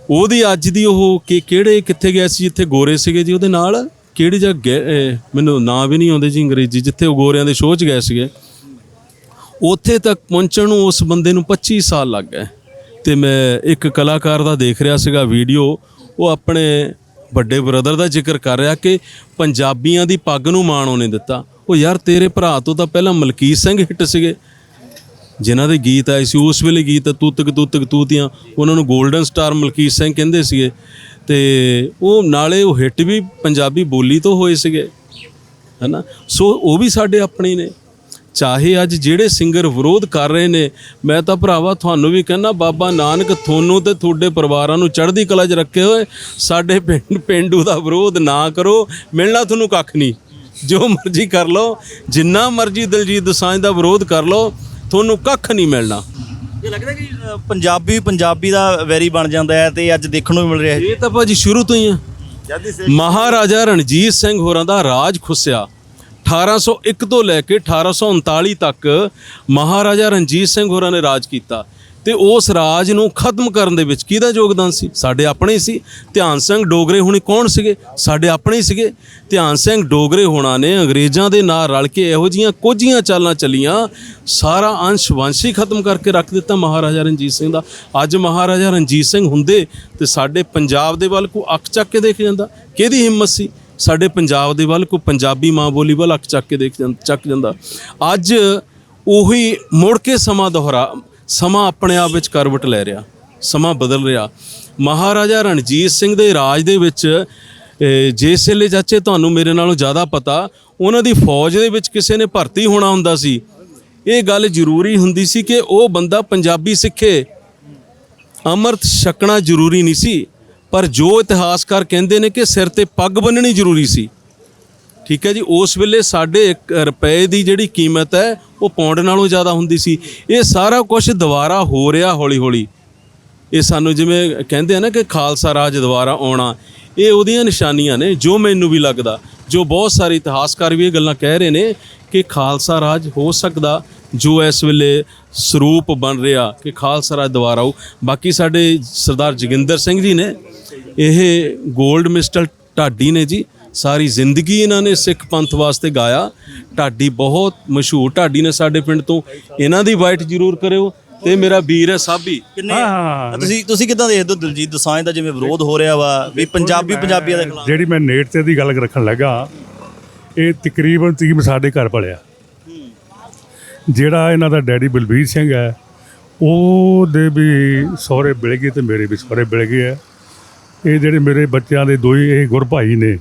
ਉਹਦੀ ਅੱਜ ਦੀ ਉਹ ਕਿ ਕਿਹੜੇ, ਕਿੱਥੇ ਗਿਆ ਸੀ, ਜਿੱਥੇ ਗੋਰੇ ਸੀਗੇ ਜੀ, ਉਹਦੇ ਨਾਲ ਕਿਹੜੀ ਜਗ੍ਹਾ ਗਏ- ਮੈਨੂੰ ਨਾਂ ਵੀ ਨਹੀਂ ਆਉਂਦੇ ਜੀ ਅੰਗਰੇਜ਼ੀ, ਜਿੱਥੇ ਉਹ ਗੋਰਿਆਂ ਦੇ ਸ਼ੋਅ 'ਚ ਗਏ ਸੀਗੇ। ਉੱਥੇ ਤੱਕ ਪਹੁੰਚਣ ਨੂੰ ਉਸ ਬੰਦੇ ਨੂੰ 25 ਸਾਲ ਲੱਗ ਗਏ। ਤੇ ਮੈਂ ਇੱਕ ਕਲਾਕਾਰ ਦਾ ਦੇਖ ਰਿਹਾ ਸੀਗਾ ਵੀਡੀਓ, ਉਹ ਆਪਣੇ ਵੱਡੇ ਬ੍ਰਦਰ ਦਾ ਜ਼ਿਕਰ ਕਰ ਰਿਹਾ ਕਿ ਪੰਜਾਬੀਆਂ ਦੀ ਪੱਗ ਨੂੰ ਮਾਣ ਉਹਨੇ ਦਿੱਤਾ। ਉਹ ਯਾਰ ਤੇਰੇ ਭਰਾ ਤੋਂ ਤਾਂ ਪਹਿਲਾਂ ਮਲਕੀਤ ਸਿੰਘ ਹਿੱਟ ਸੀਗੇ। ਜਿਨ੍ਹਾਂ ਦੇ ਗੀਤ ਆਏ ਸੀ, ਉਸ ਵੇਲੇ ਗੀਤ ਤੂਤਕ ਤੂਤਕ ਤੂਤੀਆਂ, ਉਹਨਾਂ ਨੂੰ 골ਡਨ ਸਟਾਰ ਮਲਕੀਤ ਸਿੰਘ ਕਹਿੰਦੇ ਸੀਗੇ। ਤੇ ਉਹ ਨਾਲੇ ਉਹ ਹਿੱਟ ਵੀ ਪੰਜਾਬੀ ਬੋਲੀ ਤੋਂ ਹੋਏ ਸੀਗੇ। ਹੈਨਾ? ਸੋ ਉਹ ਵੀ ਸਾਡੇ ਆਪਣੇ ਨੇ। ਚਾਹੇ ਅੱਜ ਜਿਹੜੇ ਸਿੰਗਰ ਵਿਰੋਧ ਕਰ ਰਹੇ ਨੇ ਮੈਂ ਤਾਂ ਭਰਾਵਾ ਤੁਹਾਨੂੰ ਵੀ ਕਹਿੰਦਾ ਬਾਬਾ ਨਾਨਕ ਤੁਹਾਨੂੰ ਤੇ ਤੁਹਾਡੇ ਪਰਿਵਾਰਾਂ ਨੂੰ ਚੜ੍ਹਦੀ ਕਲਾ 'ਚ ਰੱਖੇ ਹੋਏ ਸਾਡੇ ਪਿੰਡ ਪਿੰਡੂ ਦਾ ਵਿਰੋਧ ਨਾ ਕਰੋ ਮਿਲਣਾ ਤੁਹਾਨੂੰ ਕੱਖ ਨਹੀਂ। ਜੋ ਮਰਜ਼ੀ ਕਰ ਲਓ ਜਿੰਨਾ ਮਰਜ਼ੀ ਦਲਜੀਤ ਦੋਸਾਂਝ ਦਾ ਵਿਰੋਧ ਕਰ ਲਓ ਤੁਹਾਨੂੰ ਕੱਖ ਨਹੀਂ ਮਿਲਣਾ। ਇਹ ਲੱਗਦਾ ਕਿ ਪੰਜਾਬੀ ਪੰਜਾਬੀ ਦਾ ਵੈਰੀ ਬਣ ਜਾਂਦਾ ਹੈ ਤੇ ਅੱਜ ਦੇਖਣ ਨੂੰ ਮਿਲ ਰਿਹਾ ਹੈ। ਇਹ ਤਾਂ ਭਾਜੀ ਸ਼ੁਰੂ ਤੋਂ ਹੀ ਆ। ਮਹਾਰਾਜਾ ਰਣਜੀਤ ਸਿੰਘ ਹੋਰਾਂ ਦਾ ਰਾਜ ਖੁੱਸਿਆ। 1801 ਤੋਂ ਲੈ ਕੇ 1839 ਤੱਕ ਮਹਾਰਾਜਾ ਰਣਜੀਤ ਸਿੰਘ ਹੋਰਾਂ ਨੇ ਰਾਜ ਕੀਤਾ ਤੇ ਉਸ ਰਾਜ ਨੂੰ ਖਤਮ ਕਰਨ ਦੇ ਵਿੱਚ ਕਿਹਦਾ ਯੋਗਦਾਨ ਸੀ? ਸਾਡੇ ਆਪਣੇ ਸੀ। ਧਿਆਨ ਸਿੰਘ ਡੋਗਰੇ ਹੁਣੀ ਕੌਣ ਸੀਗੇ? ਸਾਡੇ ਆਪਣੇ ਸੀਗੇ। ਧਿਆਨ ਸਿੰਘ ਡੋਗਰੇ ਹੋਣਾ ਨੇ ਅੰਗਰੇਜ਼ਾਂ ਦੇ ਨਾਲ ਰਲ ਕੇ ਇਹੋ ਜੀਆਂ ਕੋਝੀਆਂ ਚਾਲਾਂ ਚੱਲੀਆਂ। ਸਾਰਾ ਅੰਸ਼ ਵੰਸ਼ ਹੀ ਖਤਮ ਕਰਕੇ ਰੱਖ ਦਿੱਤਾ ਮਹਾਰਾਜਾ ਰਣਜੀਤ ਸਿੰਘ ਦਾ। ਅੱਜ ਮਹਾਰਾਜਾ ਰਣਜੀਤ ਸਿੰਘ ਹੁੰਦੇ ਤੇ ਸਾਡੇ ਪੰਜਾਬ ਦੇ ਵੱਲ ਕੋ ਅੱਖ ਚੱਕ ਕੇ ਦੇਖ ਜਾਂਦਾ। ਕਿਹਦੀ ਹਿੰਮਤ ਸੀ? ਸਾਡੇ ਪੰਜਾਬ ਦੇ ਵੱਲ ਕੋਈ ਪੰਜਾਬੀ ਮਾਂ ਬੋਲੀ ਵੱਲ ਅੱਖ ਚੱਕ ਕੇ ਦੇਖ ਜਾਂ- ਚੱਕ ਜਾਂਦਾ। ਅੱਜ ਉਹੀ ਮੁੜ ਕੇ ਸਮਾਂ ਦੁਹਰਾ, ਸਮਾਂ ਆਪਣੇ ਆਪ ਵਿੱਚ ਕਰਵਟ ਲੈ ਰਿਹਾ, ਸਮਾਂ ਬਦਲ ਰਿਹਾ। ਮਹਾਰਾਜਾ ਰਣਜੀਤ ਸਿੰਘ ਦੇ ਰਾਜ ਦੇ ਵਿੱਚ ਜਿਸ ਵੇਲੇ ਚਾਚੇ ਤੁਹਾਨੂੰ ਮੇਰੇ ਨਾਲੋਂ ਜ਼ਿਆਦਾ ਪਤਾ, ਉਹਨਾਂ ਦੀ ਫੌਜ ਦੇ ਵਿੱਚ ਕਿਸੇ ਨੇ ਭਰਤੀ ਹੋਣਾ ਹੁੰਦਾ ਸੀ। ਇਹ ਗੱਲ ਜ਼ਰੂਰੀ ਹੁੰਦੀ ਸੀ ਕਿ ਉਹ ਬੰਦਾ ਪੰਜਾਬੀ ਸਿੱਖੇ। ਅੰਮ੍ਰਿਤ ਛਕਣਾ ਜ਼ਰੂਰੀ ਨਹੀਂ ਸੀ। ਪਰ ਜੋ ਇਤਿਹਾਸਕਾਰ ਕਹਿੰਦੇ ਨੇ ਕਿ ਸਿਰ ਤੇ ਪੱਗ ਬੰਨਣੀ ਜ਼ਰੂਰੀ ਸੀ, ਠੀਕ ਹੈ ਜੀ, ਉਸ ਵੇਲੇ ਸਾਡੇ 1 ਰੁਪਏ ਦੀ ਜਿਹੜੀ ਕੀਮਤ ਹੈ, ਉਹ ਪੌਂਡ ਨਾਲੋਂ ਜ਼ਿਆਦਾ ਹੁੰਦੀ ਸੀ। ਇਹ ਸਾਰਾ ਕੁਝ ਦੁਬਾਰਾ ਹੋ ਰਿਹਾ ਹੌਲੀ ਹੌਲੀ ਇਹ ਸਾਨੂੰ ਜਿਵੇਂ ਕਹਿੰਦੇ ਆ ਨਾ ਕਿ ਖਾਲਸਾ ਰਾਜ ਦੁਬਾਰਾ ਆਉਣਾ, ਇਹ ਉਹਦੀਆਂ ਨਿਸ਼ਾਨੀਆਂ ਨੇ, ਜੋ ਮੈਨੂੰ ਵੀ ਲੱਗਦਾ, ਜੋ ਬਹੁਤ ਸਾਰੇ ਇਤਿਹਾਸਕਾਰ ਵੀ ਇਹ ਗੱਲਾਂ ਕਹਿ ਰਹੇ ਨੇ ਕਿ ਖਾਲਸਾ ਰਾਜ ਹੋ ਸਕਦਾ ਜੋ ਇਸ ਵੇਲੇ ਸਰੂਪ ਬਣ ਰਿਹਾ ਕਿ ਖਾਲਸਾ ਰਾਜ ਦੁਬਾਰਾ ਆਊ। ਬਾਕੀ ਸਾਡੇ ਸਰਦਾਰ ਜੋਗਿੰਦਰ ਸਿੰਘ ਜੀ ਨੇ ਇਹ 골ਡ ਮਿਸਟਲ ਢਾਡੀ ਨੇ ਜੀ ਸਾਰੀ ਜ਼ਿੰਦਗੀ ਇਹਨਾਂ ਨੇ ਸਿੱਖ ਪੰਥ ਵਾਸਤੇ ਗਾਇਆ। ਢਾਡੀ ਬਹੁਤ ਮਸ਼ਹੂਰ ਢਾਡੀ ਨੇ ਸਾਡੇ ਪਿੰਡ ਤੋਂ। ਇਹਨਾਂ ਦੀ ਵਾਈਟ ਜ਼ਰੂਰ ਕਰਿਓ ਤੇ ਮੇਰਾ ਵੀਰ ਹੈ ਸਾਬੀ। ਕਿੰਨੇ ਤੁਸੀਂ ਤੁਸੀਂ ਕਿਦਾਂ ਦੇਖਦੇ ਹੋ ਦਿਲਜੀਤ ਦੋਸਾਂਝ ਦਾ ਜਿਵੇਂ ਵਿਰੋਧ ਹੋ ਰਿਹਾ ਵਾ ਵੀ ਪੰਜਾਬੀ ਪੰਜਾਬੀਆਂ ਦੇ ਖਿਲਾਫ? ਜਿਹੜੀ ਮੈਂ ਨੇਟ ਤੇ ਦੀ ਗੱਲ ਰੱਖਣ ਲੱਗਾ ਇਹ ਤਕਰੀਬਨ ਤੀਮ ਸਾਡੇ ਘਰ ਪਲਿਆ ਜਿਹੜਾ ਇਹਨਾਂ ਦਾ ਡੈਡੀ ਬਲਬੀਰ ਸਿੰਘ ਹੈ, ਉਹਦੇ ਵੀ ਸਹੁਰੇ ਮਿਲ ਗਏ ਤੇ ਮੇਰੇ ਵੀ ਸਹੁਰੇ ਮਿਲ ਗਏ ਆ। ਇਹ ਜਿਹੜੇ ਮੇਰੇ ਬੱਚਿਆਂ ਦੇ ਦੋ ਹੀ ਇਹ ਗੁਰ ਭਾਈ ਨੇ,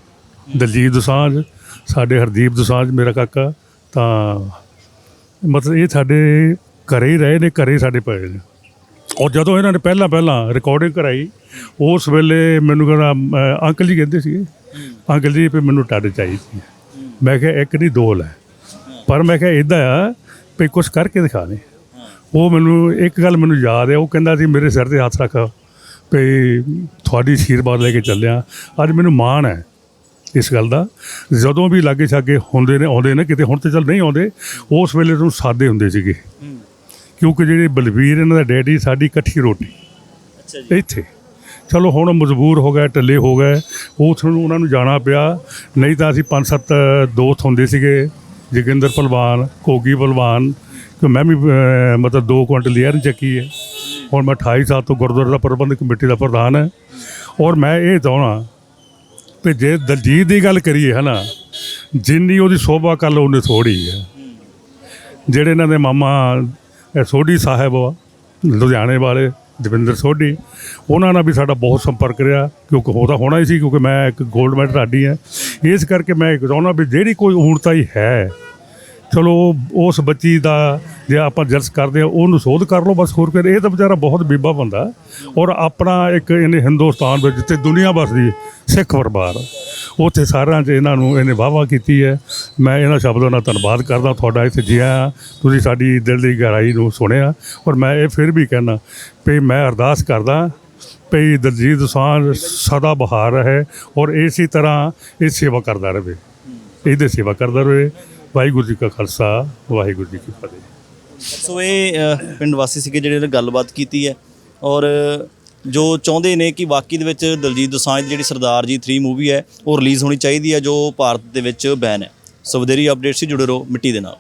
ਦਲਜੀਤ ਦੁਸਾਂਝ, ਸਾਡੇ ਹਰਦੀਪ ਦੁਸਾਂਝ ਮੇਰਾ ਕਾਕਾ, ਤਾਂ ਮਤਲਬ ਇਹ ਸਾਡੇ ਘਰੇ ਹੀ ਰਹੇ ਨੇ, ਘਰੇ ਹੀ ਸਾਡੇ ਪਏ ਨੇ। ਔਰ ਜਦੋਂ ਇਹਨਾਂ ਨੇ ਪਹਿਲਾਂ ਪਹਿਲਾਂ ਰਿਕਾਰਡਿੰਗ ਕਰਾਈ, ਉਸ ਵੇਲੇ ਮੈਨੂੰ ਕਹਿੰਦਾ ਅੰਕਲ ਜੀ ਕਹਿੰਦੇ ਸੀ ਅੰਕਲ ਜੀ ਵੀ ਮੈਨੂੰ ਟੱਡ ਚਾਹੀਦੀ ਹੈ। ਮੈਂ ਕਿਹਾ, ਇੱਕ ਨਹੀਂ, ਦੋ ਲੈ। ਪਰ ਮੈਂ ਕਿਹਾ ਇਦਾਂ ਆ ਵੀ ਕੁਝ ਕਰਕੇ ਦਿਖਾ ਦੇ। ਉਹ ਮੈਨੂੰ ਇੱਕ ਗੱਲ ਮੈਨੂੰ ਯਾਦ ਹੈ ਉਹ ਕਹਿੰਦਾ ਸੀ ਮੇਰੇ ਸਿਰ ਤੇ ਹੱਥ ਰੱਖ ਵੀ ਤੁਹਾਡੀ ਆਸ਼ੀਰਵਾਦ ਲੈ ਕੇ ਚੱਲਿਆ। ਅੱਜ ਮੈਨੂੰ ਮਾਣ ਹੈ ਇਸ ਗੱਲ ਦਾ। ਜਦੋਂ ਵੀ ਲਾਗੇ ਛਾਗੇ ਹੁੰਦੇ ਨੇ ਆਉਂਦੇ ਨੇ ਕਿਤੇ ਹੁਣ ਤੇ ਚੱਲ ਨਹੀਂ ਆਉਂਦੇ ਉਸ ਵੇਲੇ ਤੋਂ ਸਾਦੇ ਹੁੰਦੇ ਸੀਗੇ। ਕਿਉਂਕਿ ਜਿਹੜੇ ਬਲਵੀਰ ਇਹਨਾਂ ਦਾ ਡੈਡੀ ਸਾਡੀ ਇਕੱਠੀ ਰੋਟੀ। ਅੱਛਾ ਜੀ। ਇੱਥੇ। ਚਲੋ ਹੁਣ ਮਜਬੂਰ ਹੋ ਗਏ ਟੱਲੇ ਹੋ ਗਏ। ਨੂੰ ਉਹਨਾਂ ਨੂੰ ਜਾਣਾ ਪਿਆ। ਨਹੀਂ ਤਾਂ ਅਸੀਂ ਪੰਜ ਸੱਤ ਦੋਸਤ ਹੁੰਦੇ ਸੀਗੇ। ਜੋਗਿੰਦਰ ਪਹਿਲਵਾਨ ਕੋਗੀ ਪਹਿਲਵਾਨ ਕਿ ਮੈਂ ਵੀ ਅਹ, ਮਤਲਬ 2 ਕੁਇੰਟਲ ਏਅਰ ਚੱਕੀ ਹੈ। ਹੁਣ ਮੈਂ 28 ਸਾਲ ਤੋਂ ਗੁਰਦੁਆਰਾ ਦਾ ਪ੍ਰਬੰਧਕ ਕਮੇਟੀ ਦਾ ਪ੍ਰਧਾਨ ਹੈ। ਔਰ ਮੈਂ ਇਹ ਚਾਹਣਾ ਕਿ ਜੇ ਦਲਜੀਤ ਦੀ ਗੱਲ ਕਰੀਏ ਹਨਾ ਜਿੰਨੀ ਉਹਦੀ ਸੋਭਾ ਕਰ ਲਓ ਉਹਨੇ ਥੋੜੀ ਹੈ। ਜਿਹੜੇ ਇਹਨਾਂ ਦੇ ਮਾਮਾ ਇਹ ਸੋਢੀ ਸਾਹਿਬ ਆ ਲੁਧਿਆਣੇ ਵਾਲੇ ਦਵਿੰਦਰ ਸੋਢੀ ਉਹਨਾਂ ਨਾਲ ਵੀ ਸਾਡਾ ਬਹੁਤ ਸੰਪਰਕ ਰਿਹਾ ਕਿਉਂਕਿ ਉਹ ਤਾਂ ਹੋਣਾ ਹੀ ਸੀ ਕਿਉਂਕਿ ਮੈਂ ਇੱਕ 골ਡ ਮੈਡਲ ਰਾਡੀ ਹਾਂ। ਇਸ ਕਰਕੇ ਮੈਂ ਇੱਕ ਚਾਹੁੰਦਾ ਵੀ ਜਿਹੜੀ ਕੋਈ ਊਣਤਾ ਹੀ ਹੈ ਚਲੋ, ਉਸ ਬੱਚੀ ਦਾ ਜੇ ਆਪਾਂ ਜਰਸ ਕਰਦੇ ਆ ਉਹਨੂੰ ਸੋਧ ਕਰ ਲਓ, ਬਸ ਹੋਰ ਕਰ ਇਹ ਤਾਂ ਵਿਚਾਰਾ ਬਹੁਤ ਬੀਬਾ ਬੰਦਾ ਔਰ ਆਪਣਾ ਇੱਕ ਇਹਨੇ ਹਿੰਦੁਸਤਾਨ ਵਿੱਚ ਜਿੱਥੇ ਦੁਨੀਆ ਵਸਦੀ ਸਿੱਖ ਪਰਿਵਾਰ ਉੱਥੇ ਸਾਰਿਆਂ 'ਚ ਇਹਨਾਂ ਨੂੰ ਇਹਨੇ ਵਾਹਵਾ ਕੀਤੀ ਹੈ। ਮੈਂ ਇਹਨਾਂ ਸ਼ਬਦਾਂ ਦਾ ਧੰਨਵਾਦ ਕਰਦਾ, ਤੁਹਾਡਾ ਇੱਥੇ ਜੀ ਆਇਆਂ ਤੁਸੀਂ ਸਾਡੀ ਦਿਲ ਦੀ ਗਹਿਰਾਈ ਨੂੰ ਸੁਣਿਆ ਔਰ ਮੈਂ ਇਹ ਫਿਰ ਵੀ ਕਹਿਣਾ ਵੀ ਮੈਂ ਅਰਦਾਸ ਕਰਦਾ ਵੀ ਦਲਜੀਤ ਦੋਸਾਂਝ ਸਦਾ ਬਹਾਰ ਹੈ ਔਰ ਇਸੇ ਤਰ੍ਹਾਂ ਇਹ ਸੇਵਾ ਕਰਦਾ ਰਹੇ। ਇਹਦੇ ਸੇਵਾ ਕਰਦਾ ਰਹੇ। ਵਾਹਿਗੁਰੂ ਜੀ ਕਾ ਖਾਲਸਾ ਵਾਹਿਗੁਰੂ ਜੀ ਕੀ ਫਤਿਹ। ਸੋ ਇਹ ਅ, ਪਿੰਡ ਵਾਸੀ ਸੀਗੇ ਜਿਹੜੇ ਨੇ ਗੱਲਬਾਤ ਕੀਤੀ ਹੈ ਔਰ ਜੋ ਚਾਹੁੰਦੇ ਨੇ ਕਿ ਵਾਕਈ ਦੇ ਵਿੱਚ ਦਲਜੀਤ ਦੋਸਾਂਝ ਦੀ ਜਿਹੜੀ ਸਰਦਾਰ ਜੀ 3 ਮੂਵੀ ਹੈ ਉਹ ਰਿਲੀਜ਼ ਹੋਣੀ ਚਾਹੀਦੀ ਹੈ ਜੋ ਭਾਰਤ ਦੇ ਵਿੱਚ ਬੈਨ ਹੈ। ਸੋ ਵਧੇਰੀ ਅਪਡੇਟ ਸੀ ਜੁੜੇ ਰਹੋ ਮਿੱਟੀ ਦੇ ਨਾਲ।